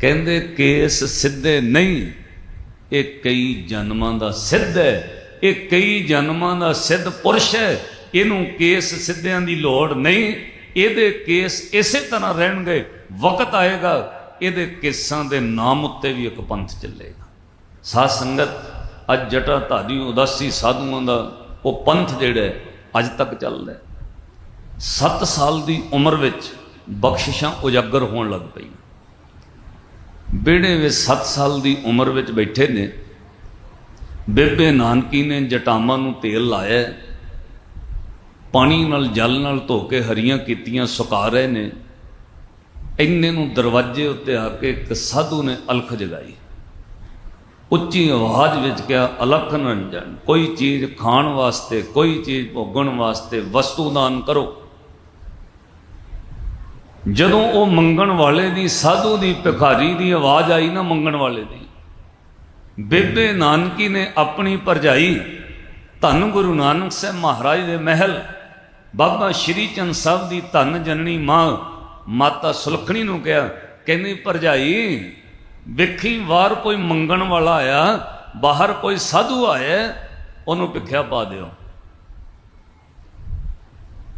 ਕਹਿੰਦੇ, ਕੇਸ ਸਿੱਧੇ ਨਹੀਂ, ਇਹ ਕਈ ਜਨਮਾਂ ਦਾ ਸਿੱਧ ਹੈ। ਇਹ ਕਈ ਜਨਮਾਂ ਦਾ ਸਿੱਧ ਪੁਰਸ਼ ਹੈ। ਇਹਨੂੰ ਕੇਸ ਸਿੱਧਿਆਂ ਦੀ ਲੋੜ ਨਹੀਂ। ਇਹਦੇ ਕੇਸ ਇਸੇ ਤਰ੍ਹਾਂ ਰਹਿਣਗੇ। ਵਕਤ ਆਏਗਾ, ਇਹਦੇ ਕੇਸਾਂ ਦੇ ਨਾਮ ਉੱਤੇ ਵੀ ਇੱਕ ਪੰਥ ਚੱਲੇਗਾ। ਸਾਧ ਸੰਗਤ, ਅੱਜ ਜਟਾ ਧਾਰੀ ਉਦਾਸੀ ਸਾਧੂਆਂ ਦਾ ਉਹ ਪੰਥ ਜਿਹੜਾ ਅੱਜ ਤੱਕ ਚੱਲਦਾ ਹੈ। 7 ਸਾਲ ਦੀ ਉਮਰ ਵਿੱਚ ਬਖਸ਼ਿਸ਼ਾਂ ਉਜਾਗਰ ਹੋਣ ਲੱਗ ਪਈਆਂ। ਬੇੜੇ ਵਿੱਚ 7 ਸਾਲ ਦੀ ਉਮਰ ਵਿੱਚ ਬੈਠੇ ਨੇ ਬੇਬੇ ਨਾਨਕੀ ਨੇ ਜਟਾਮਾਂ ਨੂੰ ਤੇਲ ਲਾਇਆ ਪਾਣੀ ਨਾਲ, ਜਲ ਨਾਲ ਧੋ ਕੇ ਹਰੀਆਂ ਕੀਤੀਆਂ ਸੁਕਾ ਰਹੇ ਨੇ। ਇੰਨੇ ਨੂੰ ਦਰਵਾਜ਼ੇ ਉੱਤੇ ਆ ਕੇ ਇੱਕ ਸਾਧੂ ਨੇ ਅਲਖ ਜਗਾਈ। ਉੱਚੀ ਆਵਾਜ਼ ਵਿੱਚ ਕਿਹਾ, ਅਲਖ ਨਰੰਜਨ, ਕੋਈ ਚੀਜ਼ ਖਾਣ ਵਾਸਤੇ, ਕੋਈ ਚੀਜ਼ ਭੋਗਣ ਵਾਸਤੇ ਵਸਤੂ ਦਾਨ ਕਰੋ। ਜਦੋਂ ਉਹ ਮੰਗਣ ਵਾਲੇ ਦੀ, ਸਾਧੂ ਦੀ, ਭਿਖਾਰੀ ਦੀ ਆਵਾਜ਼ ਆਈ ਨਾ ਮੰਗਣ ਵਾਲੇ ਦੀ ਬੇਬੇ ਨਾਨਕੀ ਨੇ ਆਪਣੀ ਭਰਜਾਈ ਧੰਨ ਗੁਰੂ ਨਾਨਕ ਸਾਹਿਬ ਮਹਾਰਾਜ ਦੇ ਮਹਿਲ ਬਾਬਾ ਸ਼੍ਰੀ ਚੰਦ ਸਾਹਿਬ ਦੀ ਧੰਨ ਜਨਨੀ ਮਾਂ ਮਾਤਾ ਸੁਲਖਣੀ ਨੂੰ ਕਿਹਾ, ਕਹਿੰਦੀ, ਭਰਜਾਈ, ਵੇਖੀ ਵਾਰ ਕੋਈ ਮੰਗਣ ਵਾਲਾ ਆਇਆ, ਬਾਹਰ ਕੋਈ ਸਾਧੂ ਆਇਆ, ਉਹਨੂੰ ਭਿੱਖਿਆ ਪਾ ਦਿਓ।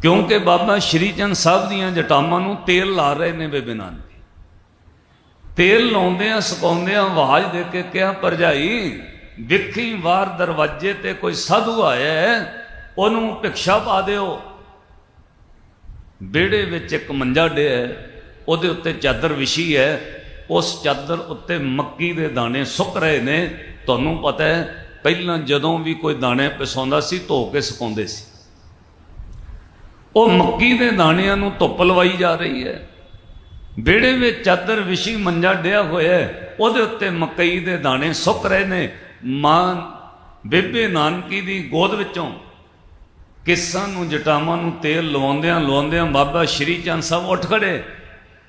ਕਿਉਂਕਿ ਬਾਬਾ ਸ਼੍ਰੀ ਚੰਦ ਸਾਹਿਬ ਦੀਆਂ ਜਟਾਮਾਂ ਨੂੰ ਤੇਲ ਲਾ ਰਹੇ ਨੇ ਬੇਬੇ ਨਾਨਕ। ਤੇਲ ਲਾਉਂਦਿਆਂ ਸੁਕਾਉਂਦਿਆਂ ਆਵਾਜ਼ ਦੇ ਕੇ ਕਿਹਾ, ਭਰਜਾਈ ਵਿਖੀ ਵਾਰ ਦਰਵਾਜ਼ੇ ਤੇ ਕੋਈ ਸਾਧੂ ਆਇਆ ਉਹਨੂੰ ਭਿਕਸ਼ਾ ਪਾ ਦਿਓ। ਬੇੜੇ ਵਿੱਚ ਇੱਕ ਮੰਜਾ ਡਿਆ ਉਹਦੇ ਉੱਤੇ ਚਾਦਰ ਵਿਛੀ ਹੈ। ਉਸ ਚਾਦਰ ਉੱਤੇ ਮੱਕੀ ਦੇ ਦਾਣੇ ਸੁੱਕ ਰਹੇ ਨੇ। ਤੁਹਾਨੂੰ ਪਤਾ ਹੈ, ਪਹਿਲਾਂ ਜਦੋਂ ਵੀ ਕੋਈ ਦਾਣੇ ਪਿਸਾਉਂਦਾ ਸੀ, ਧੋ ਕੇ ਸੁਕਾਉਂਦੇ ਸੀ। ਉਹ ਮੱਕੀ ਦੇ ਦਾਣਿਆਂ ਨੂੰ ਧੁੱਪ ਲਵਾਈ ਜਾ ਰਹੀ ਹੈ। ਵਿਹੜੇ ਵਿੱਚ ਚਾਦਰ ਵਿਸ਼ੀ ਮੰਜਾ ਡਿਆ ਹੋਇਆ ਉਹਦੇ ਉੱਤੇ ਮਕਈ ਦੇ ਦਾਣੇ ਸੁੱਕ ਰਹੇ ਨੇ। ਮਾਂ ਬੇਬੇ ਨਾਨਕੀ ਦੀ ਗੋਦ ਵਿੱਚੋਂ ਕਿਸਾਂ ਨੂੰ ਜਟਾਵਾਂ ਨੂੰ ਤੇਲ ਲਵਾਉਂਦਿਆਂ ਲਵਾਉਂਦਿਆਂ ਬਾਬਾ ਸ਼੍ਰੀ ਚੰਦ ਸਾਹਿਬ ਉੱਠ ਖੜੇ।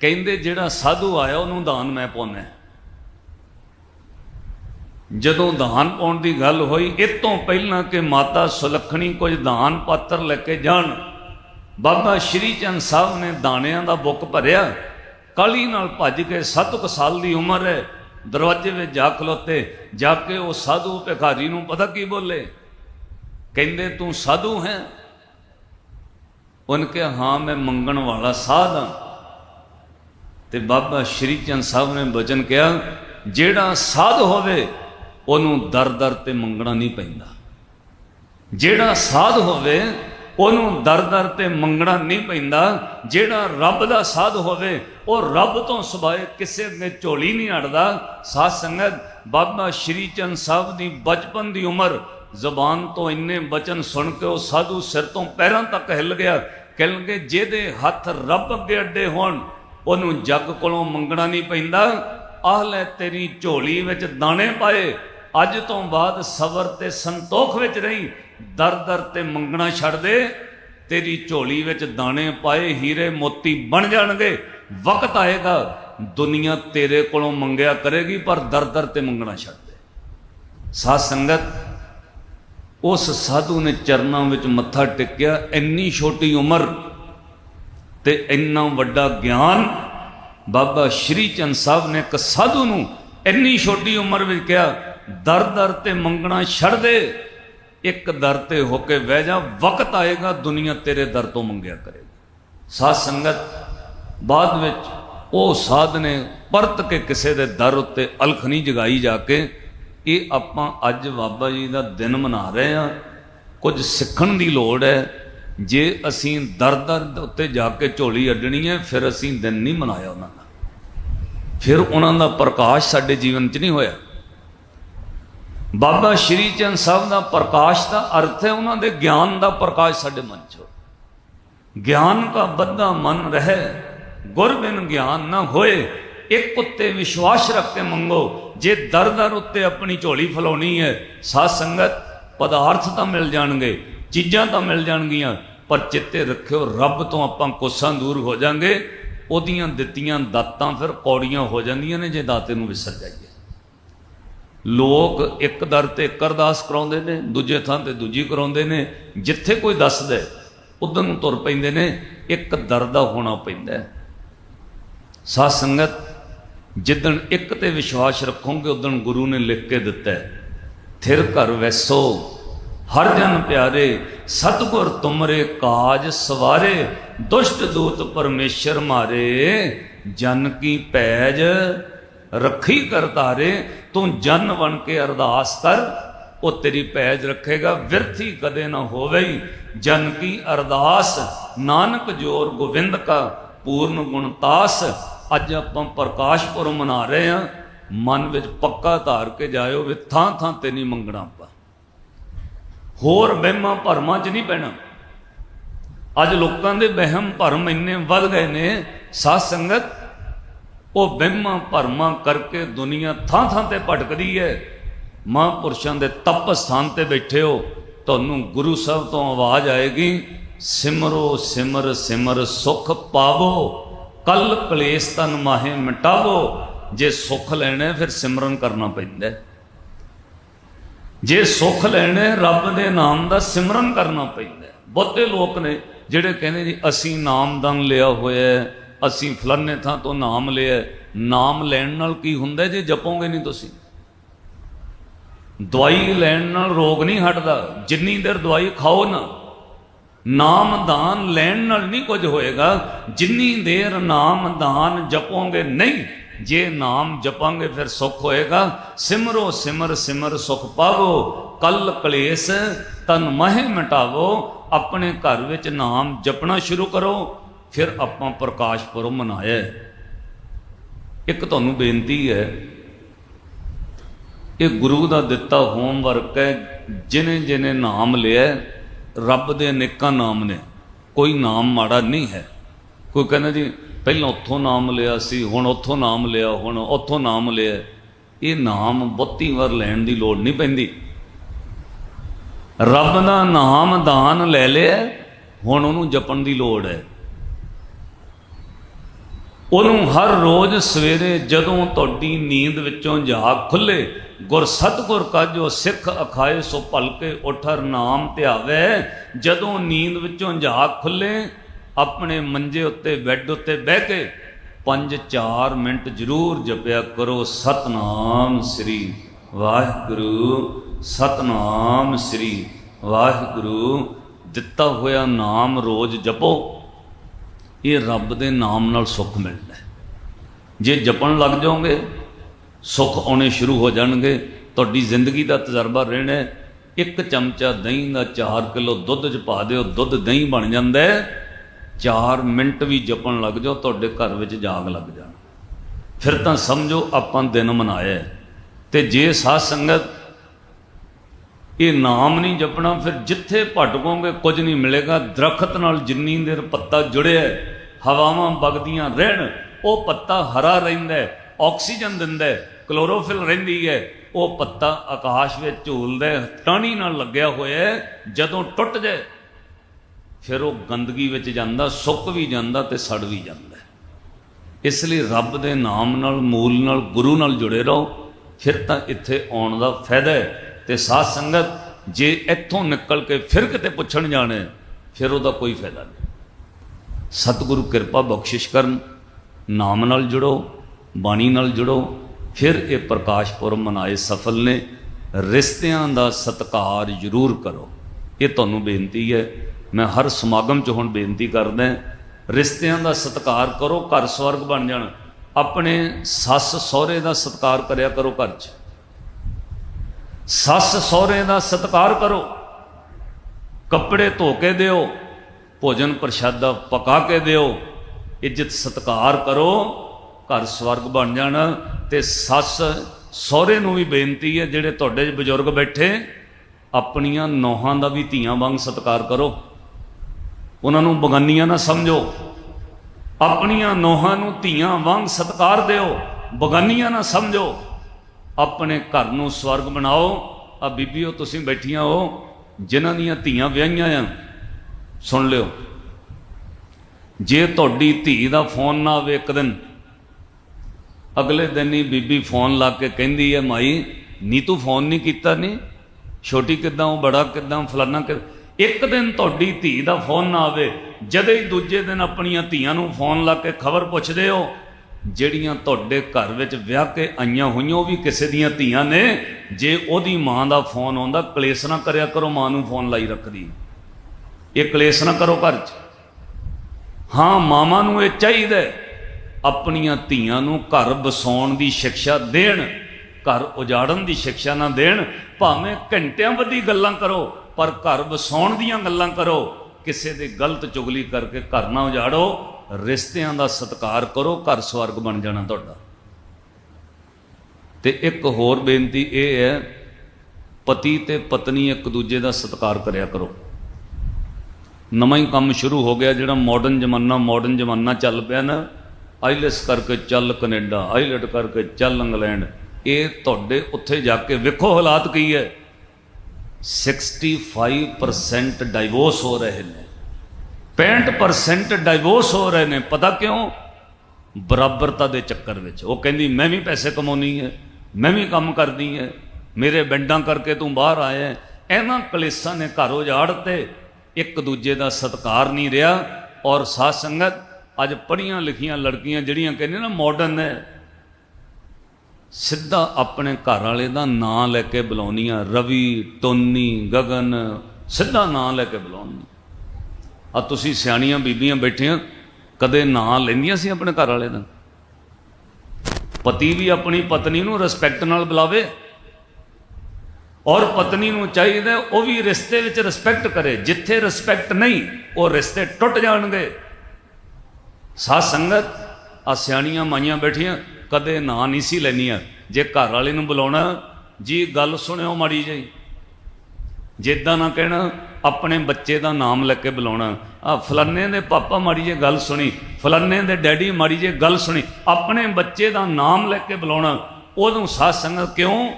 ਕਹਿੰਦੇ, ਜਿਹੜਾ ਸਾਧੂ ਆਇਆ, ਉਹਨੂੰ ਦਾਨ ਮੈਂ ਪਾਉਣਾ ਜਦੋਂ ਦਾਨ ਪਾਉਣ ਦੀ ਗੱਲ ਹੋਈ, ਇਹ ਤੋਂ ਪਹਿਲਾਂ ਕਿ ਮਾਤਾ ਸੁਲੱਖਣੀ ਕੁਝ ਦਾਨ ਪਾਤਰ ਲੈ ਕੇ ਜਾਣ। ਬਾਬਾ ਸ਼੍ਰੀ ਚੰਦ ਸਾਹਿਬ ਨੇ ਦਾਣਿਆਂ ਦਾ ਬੁੱਕ ਭਰਿਆ। ਕਾਲੀ ਨਾਲ ਭੱਜ ਕੇ ਸੱਤ ਕੁ ਸਾਲ ਦੀ ਉਮਰ ਹੈ। ਦਰਵਾਜ਼ੇ ਵਿੱਚ ਜਾ ਖਲੋਤੇ, ਜਾ ਕੇ ਉਹ ਸਾਧੂ ਭਿਖਾਰੀ ਨੂੰ ਪਤਾ ਕੀ ਬੋਲੇ? ਕਹਿੰਦੇ, ਤੂੰ ਸਾਧੂ ਹੈ? ਉਹਨ ਕਿਹਾ, ਹਾਂ, ਮੈਂ ਮੰਗਣ ਵਾਲਾ ਸਾਧ ਹਾਂ। ਤੇ ਬਾਬਾ ਸ਼੍ਰੀ ਚੰਦ ਸਾਹਿਬ ਨੇ ਬਚਨ ਕਿਹਾ, ਜਿਹੜਾ ਸਾਧ ਹੋਵੇ, ਉਹਨੂੰ ਦਰ ਦਰ ਤੇ ਮੰਗਣਾ ਨਹੀਂ ਪੈਂਦਾ। ਜਿਹੜਾ ਸਾਧ ਹੋਵੇ, ਉਹਨੂੰ ਦਰ ਦਰ ਤੇ ਮੰਗਣਾ ਨਹੀਂ ਪੈਂਦਾ। ਜਿਹੜਾ ਰੱਬ ਦਾ ਸਾਧ ਹੋਵੇ ਉਹ ਰੱਬ ਤੋਂ ਸਿਵਾਏ ਕਿਸੇ ਅੱਗੇ ਝੋਲੀ ਨਹੀਂ ਅੜਦਾ। ਸਾਧ ਸੰਗਤ, ਬਾਬਾ ਸ਼੍ਰੀ ਚੰਦ ਸਾਹਿਬ ਦੀ ਬਚਪਨ ਦੀ ਉਮਰ ਜ਼ਬਾਨ ਤੋਂ ਇੰਨੇ ਬਚਨ ਸੁਣ ਕੇ ਉਹ ਸਾਧੂ ਸਿਰ ਤੋਂ ਪੈਰਾਂ ਤੱਕ ਹਿੱਲ ਗਿਆ। ਕਹਿਣਗੇ ਜਿਹਦੇ ਹੱਥ ਰੱਬ ਅੱਗੇ ਅੱਡੇ ਹੋਣ, ਉਹਨੂੰ ਜੱਗ ਕੋਲੋਂ ਮੰਗਣਾ ਨਹੀਂ ਪੈਂਦਾ। ਆਹ ਲੈ ਤੇਰੀ ਝੋਲੀ ਵਿੱਚ ਦਾਣੇ ਪਾਏ। ਅੱਜ ਤੋਂ ਬਾਅਦ ਸਬਰ ਤੇ ਸੰਤੋਖ ਵਿੱਚ ਰਹੀ। ਦਰ ਦਰ ਤੇ ਮੰਗਣਾ ਛੱਡ ਦੇ। ਤੇਰੀ ਝੋਲੀ ਵਿੱਚ ਦਾਣੇ ਪਾਏ, ਹੀਰੇ ਮੋਤੀ ਬਣ ਜਾਣਗੇ। ਵਕਤ ਆਏਗਾ, ਦੁਨੀਆ ਤੇਰੇ ਕੋਲੋਂ ਮੰਗਿਆ ਕਰੇਗੀ, ਪਰ ਦਰ ਦਰ ਤੇ ਮੰਗਣਾ ਛੱਡ ਦੇ। ਸਾਧ ਸੰਗਤ, ਉਸ ਸਾਧੂ ਨੇ ਚਰਨਾਂ ਵਿੱਚ ਮੱਥਾ ਟੇਕਿਆ, ਇੰਨੀ ਛੋਟੀ ਉਮਰ ਤੇ ਇੰਨਾ ਵੱਡਾ ਗਿਆਨ, ਬਾਬਾ ਸ਼੍ਰੀ ਚੰਦ ਸਾਹਿਬ ਨੇ ਇੱਕ ਸਾਧੂ ਨੂੰ ਇੰਨੀ ਛੋਟੀ ਉਮਰ ਵਿੱਚ ਕਿਹਾ, ਦਰ ਦਰ ਤੇ ਮੰਗਣਾ ਛੱਡ ਦੇ, ਇੱਕ ਦਰ ਤੇ ਹੋ ਕੇ ਬਹਿ ਜਾ, ਵਕਤ ਆਏਗਾ, ਦੁਨੀਆ ਤੇਰੇ ਦਰ ਤੋਂ ਮੰਗਿਆ ਕਰੇਗੀ। ਸਾਧ ਸੰਗਤ ਬਾਅਦ ਵਿੱਚ ਉਹ ਸਾਧ ਨੇ ਪਰਤ ਕੇ ਕਿਸੇ ਦੇ ਦਰ ਉੱਤੇ ਅਲਖ ਨਹੀਂ ਜਗਾਈ ਜਾ ਕੇ ਇਹ ਆਪਾਂ ਅੱਜ ਬਾਬਾ ਜੀ ਦਾ ਦਿਨ ਮਨਾ ਰਹੇ ਹਾਂ, ਕੁਝ ਸਿੱਖਣ ਦੀ ਲੋੜ ਹੈ। ਜੇ ਅਸੀਂ ਦਰ ਦਰ ਦੇ ਉੱਤੇ ਜਾ ਕੇ ਝੋਲੀ ਅੱਡਣੀ ਹੈ, ਫਿਰ ਅਸੀਂ ਦਿਨ ਨਹੀਂ ਮਨਾਇਆ ਉਹਨਾਂ ਦਾ। ਫਿਰ ਉਹਨਾਂ ਦਾ ਪ੍ਰਕਾਸ਼ ਸਾਡੇ ਜੀਵਨ 'ਚ ਨਹੀਂ ਹੋਇਆ। ਬਾਬਾ ਸ਼੍ਰੀ ਚੰਦ ਸਾਹਿਬ ਦਾ ਪ੍ਰਕਾਸ਼ ਦਾ ਅਰਥ ਹੈ ਉਹਨਾਂ ਦੇ ਗਿਆਨ ਦਾ ਪ੍ਰਕਾਸ਼ ਸਾਡੇ ਮਨ 'ਚ। ਗਿਆਨ ਦਾ ਬੱਧਾ ਮਨ ਰਹੇ। ਗੁਰ ਬਿਨ ਗਿਆਨ ਨਾ ਹੋਏ, ਇੱਕ ਉੱਤੇ ਵਿਸ਼ਵਾਸ ਰੱਖ ਕੇ ਮੰਗੋ, ਜੇ ਦਰ ਦਰ ਉੱਤੇ ਆਪਣੀ ਝੋਲੀ ਫਲਾਉਣੀ ਹੈ, ਸਾਧ ਸੰਗਤ, ਪਦਾਰਥ ਤਾਂ ਮਿਲ ਜਾਣਗੇ, ਚੀਜ਼ਾਂ ਤਾਂ ਮਿਲ ਜਾਣਗੀਆਂ, ਪਰ ਚਿੱਤੇ ਰੱਖਿਓ, ਰੱਬ ਤੋਂ ਆਪਾਂ ਕੋਸਾਂ ਦੂਰ ਹੋ ਜਾਾਂਗੇ, ਉਹਦੀਆਂ ਦਿੱਤੀਆਂ ਦਾਤਾਂ ਫਿਰ ਕੌੜੀਆਂ ਹੋ ਜਾਂਦੀਆਂ ਨੇ, ਜੇ ਦਾਤੇ ਨੂੰ ਵਿਸਰ ਜਾਈਏ। ਲੋਕ ਇੱਕ ਦਰ ਤੇ ਇੱਕ ਅਰਦਾਸ ਕਰਾਉਂਦੇ ਨੇ, ਦੂਜੇ ਥਾਂ ਤੇ ਦੂਜੀ ਕਰਾਉਂਦੇ ਨੇ, ਜਿੱਥੇ ਕੋਈ ਦੱਸਦਾ ਉਦੋਂ ਨੂੰ ਤੁਰ ਪੈਂਦੇ ਨੇ, ਇੱਕ ਦਰ ਦਾ ਹੋਣਾ ਪੈਂਦਾ ਸਾਧ ਸੰਗਤ, ਜਿੱਦਣ ਇੱਕ ਤੇ ਵਿਸ਼ਵਾਸ ਰੱਖੋਗੇ ਉਦੋਂ ਗੁਰੂ ਨੇ ਲਿਖ ਕੇ ਦਿੱਤਾ ਹੈ, ਥਿਰ ਘਰ ਵੈਸੋ, ਹਰ ਜਨ ਪਿਆਰੇ, ਸਤਗੁਰ ਤੁਮਰੇ ਕਾਜ ਸਵਾਰੇ, ਦੁਸ਼ਟ ਦੂਤ ਪਰਮੇਸ਼ਰ ਮਾਰੇ, ਜਨ ਕੀ ਪੈਜ ਰੱਖੀ ਕਰਤਾਰੇ ਤੂੰ ਜਨ ਬਣ ਕੇ ਅਰਦਾਸ ਕਰ, ਉਹ ਤੇਰੀ ਪੈਜ ਰੱਖੇਗਾ, ਵਿਰਥੀ ਕਦੇ ਨਾ ਹੋਵੇ ਜਨ ਕੀ ਅਰਦਾਸ, ਨਾਨਕ ਜੋਰ ਗੋਬਿੰਦ ਕਾ, ਪੂਰਨ ਗੁਣਤਾਸ ਅੱਜ ਆਪਾਂ ਪ੍ਰਕਾਸ਼ ਪੁਰਬ ਮਨਾ ਰਹੇ ਹਾਂ, ਮਨ ਵਿੱਚ ਪੱਕਾ ਧਾਰ ਕੇ ਜਾਇਓ ਵੀ ਥਾਂ ਥਾਂ ਤੇ ਨਹੀਂ ਮੰਗਣਾ ਆਪਾਂ। ਹੋਰ ਵਹਿਮਾਂ ਭਰਮਾਂ 'ਚ ਨਹੀਂ ਪੈਣਾ ਅੱਜ ਲੋਕਾਂ ਦੇ ਵਹਿਮ ਭਰਮ ਇੰਨੇ ਵੱਧ ਗਏ ਨੇ, ਸਾਧ ਸੰਗਤ, ਉਹ ਵਹਿਮਾਂ ਭਰਮਾਂ ਕਰਕੇ ਦੁਨੀਆ ਥਾਂ ਥਾਂ ਤੇ ਭਟਕਦੀ ਹੈ। ਮਹਾਂਪੁਰਸ਼ਾਂ ਦੇ ਤਪ ਸਥਾਨ ਤੇ ਬੈਠੇ ਹੋ, ਤੁਹਾਨੂੰ ਗੁਰੂ ਸਾਹਿਬ ਤੋਂ ਆਵਾਜ਼ ਆਏਗੀ, ਸਿਮਰੋ ਸਿਮਰ ਸਿਮਰ ਸੁਖ ਪਾਵੋ। ਕਲ ਕਲੇਸ਼ ਤਨ ਮਾਹੇ ਮਿਟਾਵੋ, ਜੇ ਸੁਖ ਲੈਣਾ ਫਿਰ ਸਿਮਰਨ ਕਰਨਾ ਪੈਂਦਾ। ਜੇ ਸੁਖ ਲੈਣਾ ਰੱਬ ਦੇ ਨਾਮ ਦਾ ਸਿਮਰਨ ਕਰਨਾ ਪੈਂਦਾ। ਬਹੁਤੇ ਲੋਕ ਨੇ ਜਿਹੜੇ ਕਹਿੰਦੇ ਜੀ, ਅਸੀਂ ਨਾਮਦਾਨ ਲਿਆ ਹੋਇਆ ਅਸੀਂ ਫਲਾਨੇ ਥਾਂ ਤੋਂ ਨਾਮ ਲਿਆ ਨਾਮ ਲੈਣ ਨਾਲ ਕੀ ਹੁੰਦਾ ਜੇ ਜਪੋਗੇ ਨਹੀਂ ਤੁਸੀਂ? ਦਵਾਈ ਲੈਣ ਨਾਲ ਰੋਗ ਨਹੀਂ ਹਟਦਾ। ਜਿੰਨੀ ਦੇਰ ਦਵਾਈ ਖਾਓ ਨਾ ਨਾਮਦਾਨ ਲੈਣ ਨਾਲ ਨਹੀਂ ਕੁਝ ਹੋਏਗਾ। ਜਿੰਨੀ ਦੇਰ ਨਾਮਦਾਨ ਜਪੋਗੇ ਨਹੀਂ, ਜੇ ਨਾਮ ਜਪਾਂਗੇ ਫਿਰ ਸੁਖ ਹੋਏਗਾ। ਸਿਮਰੋ ਸਿਮਰ ਸਿਮਰ ਸੁਖ ਪਾਵੋ, ਕਲ ਕਲੇਸ਼ ਤਨ ਮਹਿ ਮਿਟਾਵੋ, ਆਪਣੇ ਘਰ ਵਿੱਚ ਨਾਮ ਜਪਣਾ ਸ਼ੁਰੂ ਕਰੋ, ਫਿਰ ਆਪਾਂ ਪ੍ਰਕਾਸ਼ ਪੁਰਬ ਮਨਾਇਆ ਇੱਕ ਤੁਹਾਨੂੰ ਬੇਨਤੀ ਹੈ, ਇਹ ਗੁਰੂ ਦਾ ਦਿੱਤਾ ਹੋਮਵਰਕ ਹੈ, ਜਿਨੇ ਜਿਨੇ ਨਾਮ ਲਿਆ ਰੱਬ ਦੇ ਅਨੇਕਾਂ ਨਾਮ ਨੇ। ਕੋਈ ਨਾਮ ਮਾੜਾ ਨਹੀਂ ਹੈ। ਕੋਈ ਕਹਿੰਦਾ ਜੀ, ਪਹਿਲਾਂ ਉੱਥੋਂ ਨਾਮ ਲਿਆ ਸੀ, ਹੁਣ ਉੱਥੋਂ ਨਾਮ ਲਿਆ, ਹੁਣ ਉੱਥੋਂ ਨਾਮ ਲਿਆ। ਇਹ ਨਾਮ ਬਹੁਤੀ ਵਾਰ ਲੈਣ ਦੀ ਲੋੜ ਨਹੀਂ ਪੈਂਦੀ। ਰੱਬ ਦਾ ਨਾਮ ਦਾਨ ਲੈ ਲਿਆ, ਹੁਣ ਉਹਨੂੰ ਜਪਣ ਦੀ ਲੋੜ ਹੈ। ਉਹਨੂੰ ਹਰ ਰੋਜ਼ ਸਵੇਰੇ ਜਦੋਂ ਤੁਹਾਡੀ ਨੀਂਦ ਵਿੱਚੋਂ ਜਾਗ ਖੁੱਲੇ ਗੁਰ ਸਤਗੁਰ ਕਾ ਜੋ ਸਿੱਖ ਅਖਾਏ ਸੋ ਭਲਕੇ ਉਠਰ ਨਾਮ ਧਿਆਵੇ। ਜਦੋਂ ਨੀਂਦ ਵਿੱਚੋਂ ਜਾਗ ਖੁੱਲੇ, ਆਪਣੇ ਮੰਜੇ ਉੱਤੇ ਬੈੱਡ ਉੱਤੇ ਬਹਿ ਕੇ 5-4 ਮਿੰਟ ਜ਼ਰੂਰ ਜਪਿਆ ਕਰੋ, ਸਤਨਾਮ ਸ੍ਰੀ ਵਾਹਿਗੁਰੂ, ਸਤਨਾਮ ਸ੍ਰੀ ਵਾਹਿਗੁਰੂ। ਦਿੱਤਾ ਹੋਇਆ ਨਾਮ ਰੋਜ਼ ਜਪੋ, ਇਹ ਰੱਬ ਦੇ ਨਾਮ ਨਾਲ ਸੁੱਖ ਮਿਲਦਾ। ਜੇ ਜਪਣ ਲੱਗ ਜਾਓਗੇ ਸੁੱਖ ਆਉਣੇ ਸ਼ੁਰੂ ਹੋ ਜਾਣਗੇ, ਤੁਹਾਡੀ ਜ਼ਿੰਦਗੀ ਦਾ ਤਜਰਬਾ ਰਹਿਣਾ ਇੱਕ ਚਮਚਾ ਦਹੀਂ ਦਾ 4 ਕਿਲੋ ਦੁੱਧ ਚ ਪਾ ਦਿਓ, ਦੁੱਧ ਦਹੀਂ ਬਣ ਜਾਂਦਾ ਹੈ। 4 ਮਿੰਟ ਵੀ ਜਪਣ ਲੱਗ ਜਾਓ, ਤੁਹਾਡੇ ਘਰ ਵਿੱਚ ਜਾਗ ਲੱਗ ਜਾਣਾ। ਫਿਰ ਤਾਂ ਸਮਝੋ ਆਪਾਂ ਦਿਨ ਮਨਾਇਆ ਹੈ। ਤੇ ਜੇ ਸਾਧ ਸੰਗਤ ਇਹ ਨਾਮ ਨਹੀਂ ਜਪਣਾ, ਫਿਰ ਜਿੱਥੇ ਭਟਕੋਗੇ, ਕੁਝ ਨਹੀਂ ਮਿਲੇਗਾ। ਦਰਖਤ ਨਾਲ ਜਿੰਨੀ ਦੇਰ ਪੱਤਾ ਜੁੜਿਆ ਹਵਾਵਾਂ ਵਗਦੀਆਂ ਰਹਿਣ, ਉਹ ਪੱਤਾ ਹਰਾ ਰਹਿੰਦਾ ਆਕਸੀਜਨ ਦਿੰਦਾ ਕਲੋਰੋਫਿਲ ਰਹਿੰਦੀ ਹੈ। ਉਹ ਪੱਤਾ ਆਕਾਸ਼ ਵਿੱਚ ਝੂਲਦਾ ਹੈ, ਟਾਹਣੀ ਨਾਲ ਲੱਗਿਆ ਹੋਇਆ ਹੈ। ਜਦੋਂ ਟੁੱਟ ਜਾਏ ਫਿਰ ਉਹ ਗੰਦਗੀ ਵਿੱਚ ਜਾਂਦਾ ਸੁੱਕ ਵੀ ਜਾਂਦਾ ਤੇ ਸੜ ਵੀ ਜਾਂਦਾ ਇਸ ਲਈ ਰੱਬ ਦੇ ਨਾਮ ਨਾਲ ਮੂਲ ਨਾਲ ਗੁਰੂ ਨਾਲ ਜੁੜੇ ਰਹੋ। ਫਿਰ ਤਾਂ ਇੱਥੇ ਆਉਣ ਦਾ ਫਾਇਦਾ ਹੈ। ਤੇ ਸਾਧ ਸੰਗਤ ਜੇ ਇੱਥੋਂ ਨਿਕਲ ਕੇ ਫਿਰ ਕਿਤੇ ਪੁੱਛਣ ਜਾਣਾ ਫਿਰ ਉਹਦਾ ਕੋਈ ਫਾਇਦਾ ਨਹੀਂ। ਸਤਿਗੁਰੂ ਕਿਰਪਾ ਬਖਸ਼ਿਸ਼ ਕਰਨ। ਨਾਮ ਨਾਲ ਜੁੜੋ ਬਾਣੀ ਨਾਲ ਜੁੜੋ ਫਿਰ ਇਹ ਪ੍ਰਕਾਸ਼ ਪੁਰਬ ਮਨਾਏ ਸਫਲ ਨੇ। ਰਿਸ਼ਤਿਆਂ ਦਾ ਸਤਕਾਰ ਜ਼ਰੂਰ ਕਰੋ। ਇਹ ਤੁਹਾਨੂੰ ਬੇਨਤੀ ਹੈ। ਮੈਂ ਹਰ ਸਮਾਗਮ 'ਚ ਹੁਣ ਬੇਨਤੀ ਕਰਦਾ ਰਿਸ਼ਤਿਆਂ ਦਾ ਸਤਕਾਰ ਕਰੋ, ਘਰ ਸਵਰਗ ਬਣ ਜਾਣ। ਆਪਣੇ ਸੱਸ ਸਹੁਰੇ ਦਾ ਸਤਕਾਰ ਕਰਿਆ ਕਰੋ ਘਰ 'ਚ। ਸੱਸ ਸਹੁਰੇ ਦਾ ਸਤਕਾਰ ਕਰੋ। ਕੱਪੜੇ ਧੋ ਕੇ ਦਿਓ, ਭੋਜਨ ਪ੍ਰਸ਼ਾਦਾ ਪਕਾ ਕੇ ਦਿਓ। ਇੱਜ਼ਤ ਸਤਕਾਰ ਕਰੋ, ਘਰ ਸਵਰਗ ਬਣ ਜਾਣਾ। ਤੇ ਸੱਸ ਸਹੁਰੇ ਨੂੰ ਵੀ ਬੇਨਤੀ ਹੈ, ਜਿਹੜੇ ਤੁਹਾਡੇ ਬਜ਼ੁਰਗ ਬੈਠੇ, ਆਪਣੀਆਂ ਨੋਹਾਂ ਦਾ ਵੀ ਧੀਆਂ ਵਾਂਗ ਸਤਿਕਾਰ ਕਰੋ। ਉਹਨਾਂ ਨੂੰ ਬਗਾਨੀਆਂ ਨਾ ਸਮਝੋ। ਆਪਣੀਆਂ ਨੋਹਾਂ ਨੂੰ ਧੀਆਂ ਵਾਂਗ ਸਤਿਕਾਰ ਦਿਓ, ਬਗਾਨੀਆਂ ਨਾ ਸਮਝੋ। ਆਪਣੇ ਘਰ ਨੂੰ ਸਵਰਗ ਬਣਾਓ। ਆ ਬੀਬੀਓ, ਤੁਸੀਂ ਬੈਠੀਆਂ ਹੋ, ਜਿਨ੍ਹਾਂ ਦੀਆਂ ਧੀਆਂ ਵਿਆਹੀਆਂ ਆ, ਸੁਣ ਲਿਓ। ਜੇ ਤੁਹਾਡੀ ਧੀ ਦਾ ਫੋਨ ਨਾ ਆਵੇ ਇੱਕ ਦਿਨ ਅਗਲੇ ਦਿਨ ਹੀ ਬੀਬੀ ਫੋਨ ਲਾ ਕੇ ਕਹਿੰਦੀ ਹੈ, ਮਾਈ ਨੀ ਤੂੰ ਫੋਨ ਨਹੀਂ ਕੀਤਾ ਨਹੀਂ ਛੋਟੀ ਕਿਦਾਂ, ਉਹ ਬੜਾ ਕਿਦਾਂ, ਫਲਾਨਾ ਕਿ ਇੱਕ ਦਿਨ ਤੁਹਾਡੀ ਧੀ ਦਾ ਫੋਨ ਨਾ ਆਵੇ, ਜਦੇ ਹੀ ਦੂਜੇ ਦਿਨ ਆਪਣੀਆਂ ਧੀਆਂ ਨੂੰ ਫੋਨ ਲਾ ਕੇ ਖਬਰ ਪੁੱਛਦੇ ਹੋ, ਜਿਹੜੀਆਂ ਤੁਹਾਡੇ ਘਰ ਵਿੱਚ ਵਿਆਹ ਕੇ ਆਈਆਂ ਹੋਈਆਂ, ਉਹ ਵੀ ਕਿਸੇ ਦੀਆਂ ਧੀਆਂ ਨੇ? ਜੇ ਉਹਦੀ ਮਾਂ ਦਾ ਫੋਨ ਆਉਂਦਾ, ਕਲੇਸ਼ ਨਾ ਕਰਿਆ ਕਰੋ, ਮਾਂ ਨੂੰ ਫੋਨ ਲਾਈ ਰੱਖਦੀ। ਇਹ ਕਲੇਸ਼ ਨਾ ਕਰੋ ਘਰ 'ਚ। ਹਾਂ, ਮਾਵਾਂ ਨੂੰ ਇਹ ਚਾਹੀਦਾ ਆਪਣੀਆਂ ਧੀਆਂ ਨੂੰ ਘਰ ਬਸਾਉਣ ਦੀ ਸਿੱਖਿਆ ਦੇਣ, ਘਰ ਉਜਾੜਨ ਦੀ ਸਿੱਖਿਆ ਨਾ ਦੇਣ, ਭਾਵੇਂ ਘੰਟਿਆਂ ਬੱਧੀ ਗੱਲਾਂ ਕਰੋ, ਪਰ ਘਰ ਵਸਾਉਣ ਦੀਆਂ ਗੱਲਾਂ ਕਰੋ। ਕਿਸੇ ਦੇ ਗਲਤ ਚੁਗਲੀ ਕਰਕੇ ਘਰ ਨਾ ਉਜਾੜੋ, ਰਿਸ਼ਤਿਆਂ ਦਾ ਸਤਿਕਾਰ ਕਰੋ, ਘਰ ਸਵਰਗ ਬਣ ਜਾਣਾ ਤੁਹਾਡਾ। ਤੇ ਇੱਕ ਹੋਰ ਬੇਨਤੀ ਇਹ ਹੈ, ਪਤੀ ਤੇ ਪਤਨੀ ਇੱਕ ਦੂਜੇ ਦਾ ਸਤਿਕਾਰ ਕਰਿਆ ਕਰੋ। ਨਵਾਂ ਹੀ ਕੰਮ ਸ਼ੁਰੂ ਹੋ ਗਿਆ, ਜਿਹੜਾ ਮਾਡਰਨ ਜ਼ਮਾਨਾ ਮਾਡਰਨ ਜ਼ਮਾਨਾ ਚੱਲ ਪਿਆ ਨਾ। ਆਈਲੈਸ ਕਰਕੇ ਚੱਲ ਕੈਨੇਡਾ, ਆਈਲੈਟ ਕਰਕੇ ਚੱਲ ਇੰਗਲੈਂਡ। ਇਹ ਤੁਹਾਡੇ ਉੱਥੇ ਜਾ ਕੇ ਵੇਖੋ ਹਾਲਾਤ ਕੀ ਹੈ। 65% ਡਾਈਵੋਰਸ ਹੋ ਰਹੇ ਨੇ। 65% ਡਾਈਵੋਰਸ ਹੋ ਰਹੇ ਨੇ। ਪਤਾ ਕਿਉਂ? ਬਰਾਬਰਤਾ ਦੇ ਚੱਕਰ ਵਿੱਚ। ਉਹ ਕਹਿੰਦੀ, ਮੈਂ ਵੀ ਪੈਸੇ ਕਮਾਉਣੀ ਹੈ, ਮੈਂ ਵੀ ਕੰਮ ਕਰਦੀ ਹੈ। ਮੇਰੇ ਬੈਂਡਾਂ ਕਰਕੇ ਤੂੰ ਬਾਹਰ ਆਇਆ ਹੈ। ਇਹਨਾਂ ਕਲੇਸ਼ਾਂ ਨੇ ਘਰ ਉਜਾੜ ਤੇ ਇੱਕ ਦੂਜੇ ਦਾ ਸਤਕਾਰ ਨਹੀਂ ਰਿਹਾ ਔਰ ਸਾਧ ਸੰਗਤ ਅੱਜ ਪੜ੍ਹੀਆਂ ਲਿਖੀਆਂ ਲੜਕੀਆਂ ਜਿਹੜੀਆਂ ਕਹਿੰਦੇ ਨਾ ਮਾਡਰਨ ਹੈ ਸਿੱਧਾ ਆਪਣੇ ਘਰ ਵਾਲੇ ਦਾ ਨਾਂ ਲੈ ਕੇ ਬੁਲਾਉਣੀਆਂ ਰਵੀ, ਟੋਨੀ, ਗਗਨ, ਸਿੱਧਾ ਨਾਂ ਲੈ ਕੇ ਬੁਲਾਉਣੀ ਆ ਤੁਸੀਂ ਸਿਆਣੀਆਂ ਬੀਬੀਆਂ ਬੈਠੀਆਂ, ਕਦੇ ਨਾਂ ਲੈਂਦੀਆਂ ਸੀ ਆਪਣੇ ਘਰ ਵਾਲੇ ਦਾ? ਪਤੀ ਵੀ ਆਪਣੀ ਪਤਨੀ ਨੂੰ ਰਿਸਪੈਕਟ ਨਾਲ ਬੁਲਾਵੇ ਔਰ ਪਤਨੀ ਨੂੰ ਚਾਹੀਦਾ ਉਹ ਵੀ ਰਿਸ਼ਤੇ ਵਿੱਚ ਰਿਸਪੈਕਟ ਕਰੇ, ਜਿੱਥੇ ਰਿਸਪੈਕਟ ਨਹੀਂ, ਉਹ ਰਿਸ਼ਤੇ ਟੁੱਟ ਜਾਣਗੇ। ਸਾਧ ਸੰਗਤ ਆ ਸਿਆਣੀਆਂ ਮਾਈਆਂ ਬੈਠੀਆਂ, ਕਦੇ ਨਾਂ ਨਹੀਂ ਸੀ ਲੈਣੀਆਂ। ਜੇ ਘਰ ਵਾਲੇ ਨੂੰ ਬੁਲਾਉਣਾ, ਜੀ ਗੱਲ ਸੁਣਿਓ ਮਾੜੀ ਜਿਹੀ। ਜਿੱਦਾਂ ਨਾ ਕਹਿਣਾ, ਆਪਣੇ ਬੱਚੇ ਦਾ ਨਾਮ ਲੈ ਕੇ ਬੁਲਾਉਣਾ। ਆ ਫਲਾਨੇ ਦੇ ਪਾਪਾ ਮਾੜੀ ਜੇ ਗੱਲ ਸੁਣੀ ਫਲਾਨੇ ਦੇ ਡੈਡੀ ਮਾੜੀ ਜੇ ਗੱਲ ਸੁਣੀ, ਆਪਣੇ ਬੱਚੇ ਦਾ ਨਾਮ ਲੈ ਕੇ ਬੁਲਾਉਣਾ, ਉਦੋਂ ਸਾਧ ਸੰਗਤ ਕਿਉਂ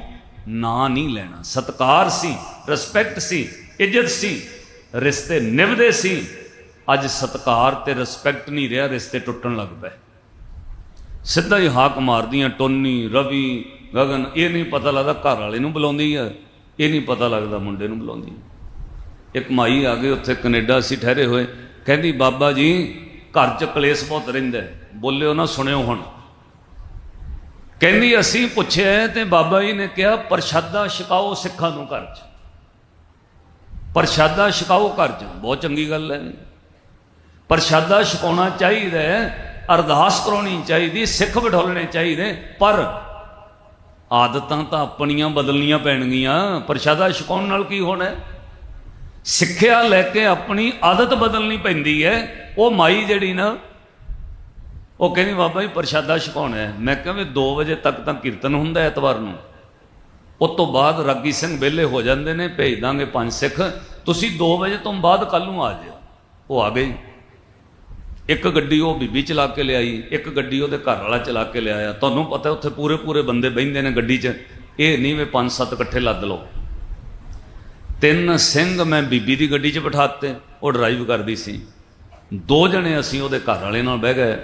ਨਾਂ ਨਹੀਂ ਲੈਣਾ? ਸਤਕਾਰ ਸੀ ਰਿਸਪੈਕਟ ਸੀ, ਇੱਜ਼ਤ ਸੀ, ਰਿਸ਼ਤੇ ਨਿਭਦੇ ਸੀ। ਅੱਜ ਸਤਕਾਰ ਤੇ ਰਿਸਪੈਕਟ ਨਹੀਂ ਰਿਹਾ, ਰਿਸ਼ਤੇ ਟੁੱਟਣ ਲੱਗ ਪਏ। ਸਿੱਧਾ ਹੀ ਹਾਕ ਮਾਰਦੀਆਂ, ਟੋਨੀ, ਰਵੀ, ਗਗਨ, ਇਹ ਨਹੀਂ ਪਤਾ ਲੱਗਦਾ ਘਰ ਵਾਲੇ ਨੂੰ ਬੁਲਾਉਂਦੀ ਆ, ਇਹ ਨਹੀਂ ਪਤਾ ਲੱਗਦਾ ਮੁੰਡੇ ਨੂੰ ਬੁਲਾਉਂਦੀ। ਇੱਕ ਮਾਈ ਆ ਗਏ ਉੱਥੇ ਕੈਨੇਡਾ, ਅਸੀਂ ਠਹਿਰੇ ਹੋਏ। ਕਹਿੰਦੀ, ਬਾਬਾ ਜੀ, ਘਰ 'ਚ ਕਲੇਸ਼ ਬਹੁਤ ਰਹਿੰਦਾ ਬੋਲਿਓ ਨਾ, ਸੁਣਿਓ ਹੁਣ। ਕਹਿੰਦੀ, ਅਸੀਂ ਪੁੱਛਿਆ ਤੇ ਬਾਬਾ ਜੀ ਨੇ ਕਿਹਾ, ਪ੍ਰਸ਼ਾਦਾ ਛਕਾਓ ਸਿੱਖਾਂ ਨੂੰ ਘਰ 'ਚ। ਪ੍ਰਸ਼ਾਦਾ ਛਕਾਓ ਘਰ 'ਚ। ਬਹੁਤ ਚੰਗੀ ਗੱਲ ਹੈ। ਪ੍ਰਸ਼ਾਦਾ ਛਕਾਉਣਾ ਚਾਹੀਦਾ ਅਰਦਾਸ ਕਰਾਉਣੀ ਚਾਹੀਦੀ, ਸਿੱਖ ਬਿਠਾਉਣੇ ਚਾਹੀਦੇ, ਪਰ ਆਦਤਾਂ ਤਾਂ ਆਪਣੀਆਂ ਬਦਲਣੀਆਂ ਪੈਣਗੀਆਂ ਪ੍ਰਸ਼ਾਦਾ ਛਕਾਉਣ ਨਾਲ ਕੀ ਹੋਣਾ ਸਿੱਖਿਆ ਲੈ ਕੇ ਆਪਣੀ ਆਦਤ ਬਦਲਣੀ ਪੈਂਦੀ ਹੈ, ਉਹ ਮਾਈ ਜਿਹੜੀ ਨਾ, ਉਹ ਕਹਿੰਦੀ, ਬਾਬਾ ਜੀ ਪ੍ਰਸ਼ਾਦਾ ਛਕਾਉਣਾ ਹੈ। ਮੈਂ ਕਿਹਾ ਵੀ 2 ਵਜੇ ਤੱਕ ਤਾਂ ਕੀਰਤਨ ਹੁੰਦਾ ਐਤਵਾਰ ਨੂੰ। ਉਸ ਤੋਂ ਬਾਅਦ ਰਾਗੀ ਸਿੰਘ ਵਿਹਲੇ ਹੋ ਜਾਂਦੇ ਨੇ, ਭੇਜ ਦਾਂਗੇ ਪੰਜ ਸਿੱਖ। ਤੁਸੀਂ 2 ਵਜੇ ਤੋਂ ਬਾਅਦ ਕੱਲ ਨੂੰ ਆ ਜਿਓ। ਉਹ ਆ ਗਏ। ਇੱਕ ਗੱਡੀ ਉਹ ਬੀਬੀ ਚਲਾ ਕੇ ਲਿਆਈ, ਇੱਕ ਗੱਡੀ ਉਹਦੇ ਘਰ ਵਾਲਾ ਚਲਾ ਕੇ ਲਿਆਇਆ। ਤੁਹਾਨੂੰ ਪਤਾ ਉੱਥੇ ਪੂਰੇ ਪੂਰੇ ਬੰਦੇ ਬਹਿੰਦੇ ਨੇ ਗੱਡੀ 'ਚ। ਇਹ ਨਹੀਂ ਵੀ ਪੰਜ ਸੱਤ ਇਕੱਠੇ ਲੱਦ ਲਓ। ਤਿੰਨ ਸਿੰਘ ਮੈਂ ਬੀਬੀ ਦੀ ਗੱਡੀ 'ਚ ਬਿਠਾਤੇ ਉਹ ਡਰਾਈਵ ਕਰਦੀ ਸੀ। ਦੋ ਜਣੇ ਅਸੀਂ ਉਹਦੇ ਘਰ ਵਾਲੇ ਨਾਲ ਬਹਿ ਗਏ।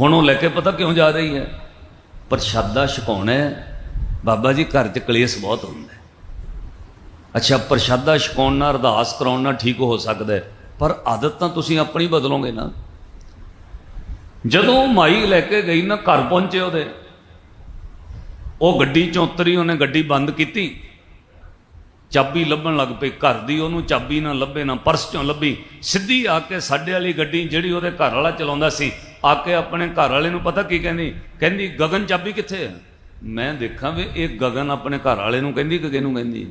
ਹੁਣ ਉਹ ਲੈ ਕੇ ਪਤਾ ਕਿਉਂ ਜਾ ਰਹੀ ਹੈ? ਪ੍ਰਸ਼ਾਦਾ ਛਕਾਉਣਾ ਬਾਬਾ ਜੀ, ਘਰ 'ਚ ਕਲੇਸ਼ ਬਹੁਤ ਹੁੰਦਾ ਅੱਛਾ, ਪ੍ਰਸ਼ਾਦਾ ਛਕਾਉਣ ਨਾਲ ਅਰਦਾਸ ਕਰਾਉਣ ਨਾਲ ਠੀਕ ਹੋ ਸਕਦਾ ਹੈ। ਪਰ ਆਦਤ ਤਾਂ ਤੁਸੀਂ ਆਪਣੀ ਬਦਲੋਗੇ ਨਾ। ਜਦੋਂ ਮਾਈ ਲੈ ਕੇ ਗਈ ਨਾ, ਘਰ ਪਹੁੰਚੇ ਉਹਦੇ। ਉਹ ਗੱਡੀ ਚੋਂ ਉਤਰੀ ਉਹਨੇ ਗੱਡੀ ਬੰਦ ਕੀਤੀ। ਚਾਬੀ ਲੱਭਣ ਲੱਗ ਪਈ ਘਰ ਦੀ, ਉਹਨੂੰ ਚਾਬੀ ਨਾ ਲੱਭੇ, ਨਾ ਪਰਸ ਚੋਂ ਲੱਭੀ। ਸਿੱਧੀ ਆ ਕੇ ਸਾਡੇ ਵਾਲੀ ਗੱਡੀ ਜਿਹੜੀ ਉਹਦੇ ਘਰ ਵਾਲਾ ਚਲਾਉਂਦਾ ਸੀ, ਆ ਕੇ ਆਪਣੇ ਘਰ ਵਾਲੇ ਨੂੰ ਪਤਾ ਕੀ ਕਹਿੰਦੀ? ਕਹਿੰਦੀ, ਗਗਨ, ਚਾਬੀ ਕਿੱਥੇ ਹੈ? ਮੈਂ ਦੇਖਾਂ ਵੀ ਇਹ ਗਗਨ ਆਪਣੇ ਘਰ ਵਾਲੇ ਨੂੰ ਕਹਿੰਦੀ ਕਿ ਕਿਹਨੂੰ ਕਹਿੰਦੀ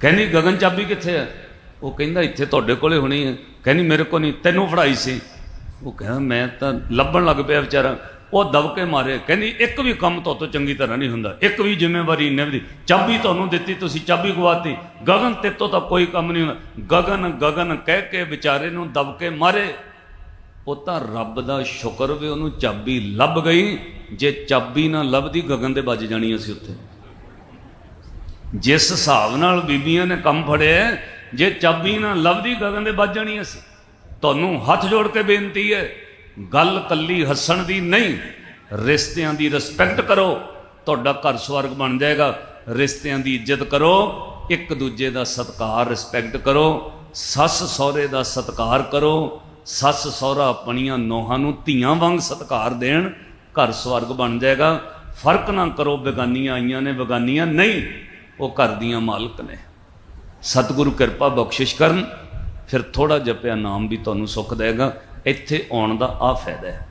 ਕਹਿੰਦੀ, ਗਗਨ, ਚਾਬੀ ਕਿੱਥੇ ਹੈ? ਉਹ ਕਹਿੰਦਾ, ਇੱਥੇ ਤੁਹਾਡੇ ਕੋਲੇ ਹੋਣੀ ਹੈ। ਕਹਿੰਦੀ, ਮੇਰੇ ਕੋਲ ਨਹੀਂ, ਤੈਨੂੰ ਫੜਾਈ ਸੀ। ਉਹ ਕਹਿੰਦਾ, ਮੈਂ ਤਾਂ ਲੱਭਣ ਲੱਗ ਪਿਆ ਵਿਚਾਰਾ। ਉਹ ਦਬਕੇ ਮਾਰੇ। ਕਹਿੰਦੀ, ਇੱਕ ਵੀ ਕੰਮ ਤੋਂ ਚੰਗੀ ਤਰ੍ਹਾਂ ਨਹੀਂ ਹੁੰਦਾ। ਇੱਕ ਵੀ ਜ਼ਿੰਮੇਵਾਰੀ ਨਿਭਦੀ ਚਾਬੀ ਤੁਹਾਨੂੰ ਦਿੱਤੀ, ਤੁਸੀਂ ਚਾਬੀ ਗਵਾਤੀ। ਗਗਨ ਤੇ ਤੋਂ ਤਾਂ ਕੋਈ ਕੰਮ ਨਹੀਂ ਹੁੰਦਾ। ਗਗਨ ਗਗਨ ਕਹਿ ਕੇ ਵਿਚਾਰੇ ਨੂੰ ਦਬਕੇ ਮਾਰੇ। ਉਹ ਤਾਂ ਰੱਬ ਦਾ ਸ਼ੁਕਰ ਵੀ ਉਹਨੂੰ ਚਾਬੀ ਲੱਭ ਗਈ। ਜੇ ਚਾਬੀ ਨਾ ਲੱਭਦੀ, ਗਗਨ ਦੇ ਵੱਜ ਜਾਣੀ ਅਸੀਂ ਉੱਥੇ। ਜਿਸ ਹਿਸਾਬ ਨਾਲ ਬੀਬੀਆਂ ਨੇ ਕੰਮ ਫੜਿਆ ਜੇ ਚਾਬੀ ਨਾ ਲੱਭਦੀ ਗਗਨ ਦੇ ਵੱਜ ਜਾਣੀ ਅਸੀਂ। ਤੁਹਾਨੂੰ ਹੱਥ ਜੋੜ ਕੇ ਬੇਨਤੀ ਹੈ, ਗੱਲ ਕੱਲੀ ਹੱਸਣ ਦੀ ਨਹੀਂ, ਰਿਸ਼ਤਿਆਂ ਦੀ ਰਿਸਪੈਕਟ ਕਰੋ। ਤੁਹਾਡਾ ਘਰ ਸਵਰਗ ਬਣ ਜਾਏਗਾ, ਰਿਸ਼ਤਿਆਂ ਦੀ ਇੱਜ਼ਤ ਕਰੋ, ਇੱਕ ਦੂਜੇ ਦਾ ਸਤਿਕਾਰ ਰਿਸਪੈਕਟ ਕਰੋ, ਸੱਸ ਸਹੁਰੇ ਦਾ ਸਤਿਕਾਰ ਕਰੋ, ਸੱਸ ਸਹੁਰਾ ਆਪਣੀਆਂ ਨੋਹਾਂ ਨੂੰ ਧੀਆਂ ਵਾਂਗ ਸਤਿਕਾਰ ਦੇਣ, ਘਰ ਸਵਰਗ ਬਣ ਜਾਏਗਾ। ਫ਼ਰਕ ਨਾ ਕਰੋ, ਬੇਗਾਨੀਆਂ ਆਈਆਂ ਨੇ, ਬੇਗਾਨੀਆਂ ਨਹੀਂ, ਉਹ ਘਰ ਦੀਆਂ ਮਾਲਕ ਨੇ। ਸਤਿਗੁਰੂ ਕਿਰਪਾ ਬਖਸ਼ਿਸ਼ ਕਰਨ, ਫਿਰ ਥੋੜਾ ਜਪਿਆ ਨਾਮ ਵੀ ਤੁਹਾਨੂੰ ਸੁੱਖ ਦੇਗਾ, ਇੱਥੇ ਆਉਣ ਦਾ ਆ ਫਾਇਦਾ ਹੈ।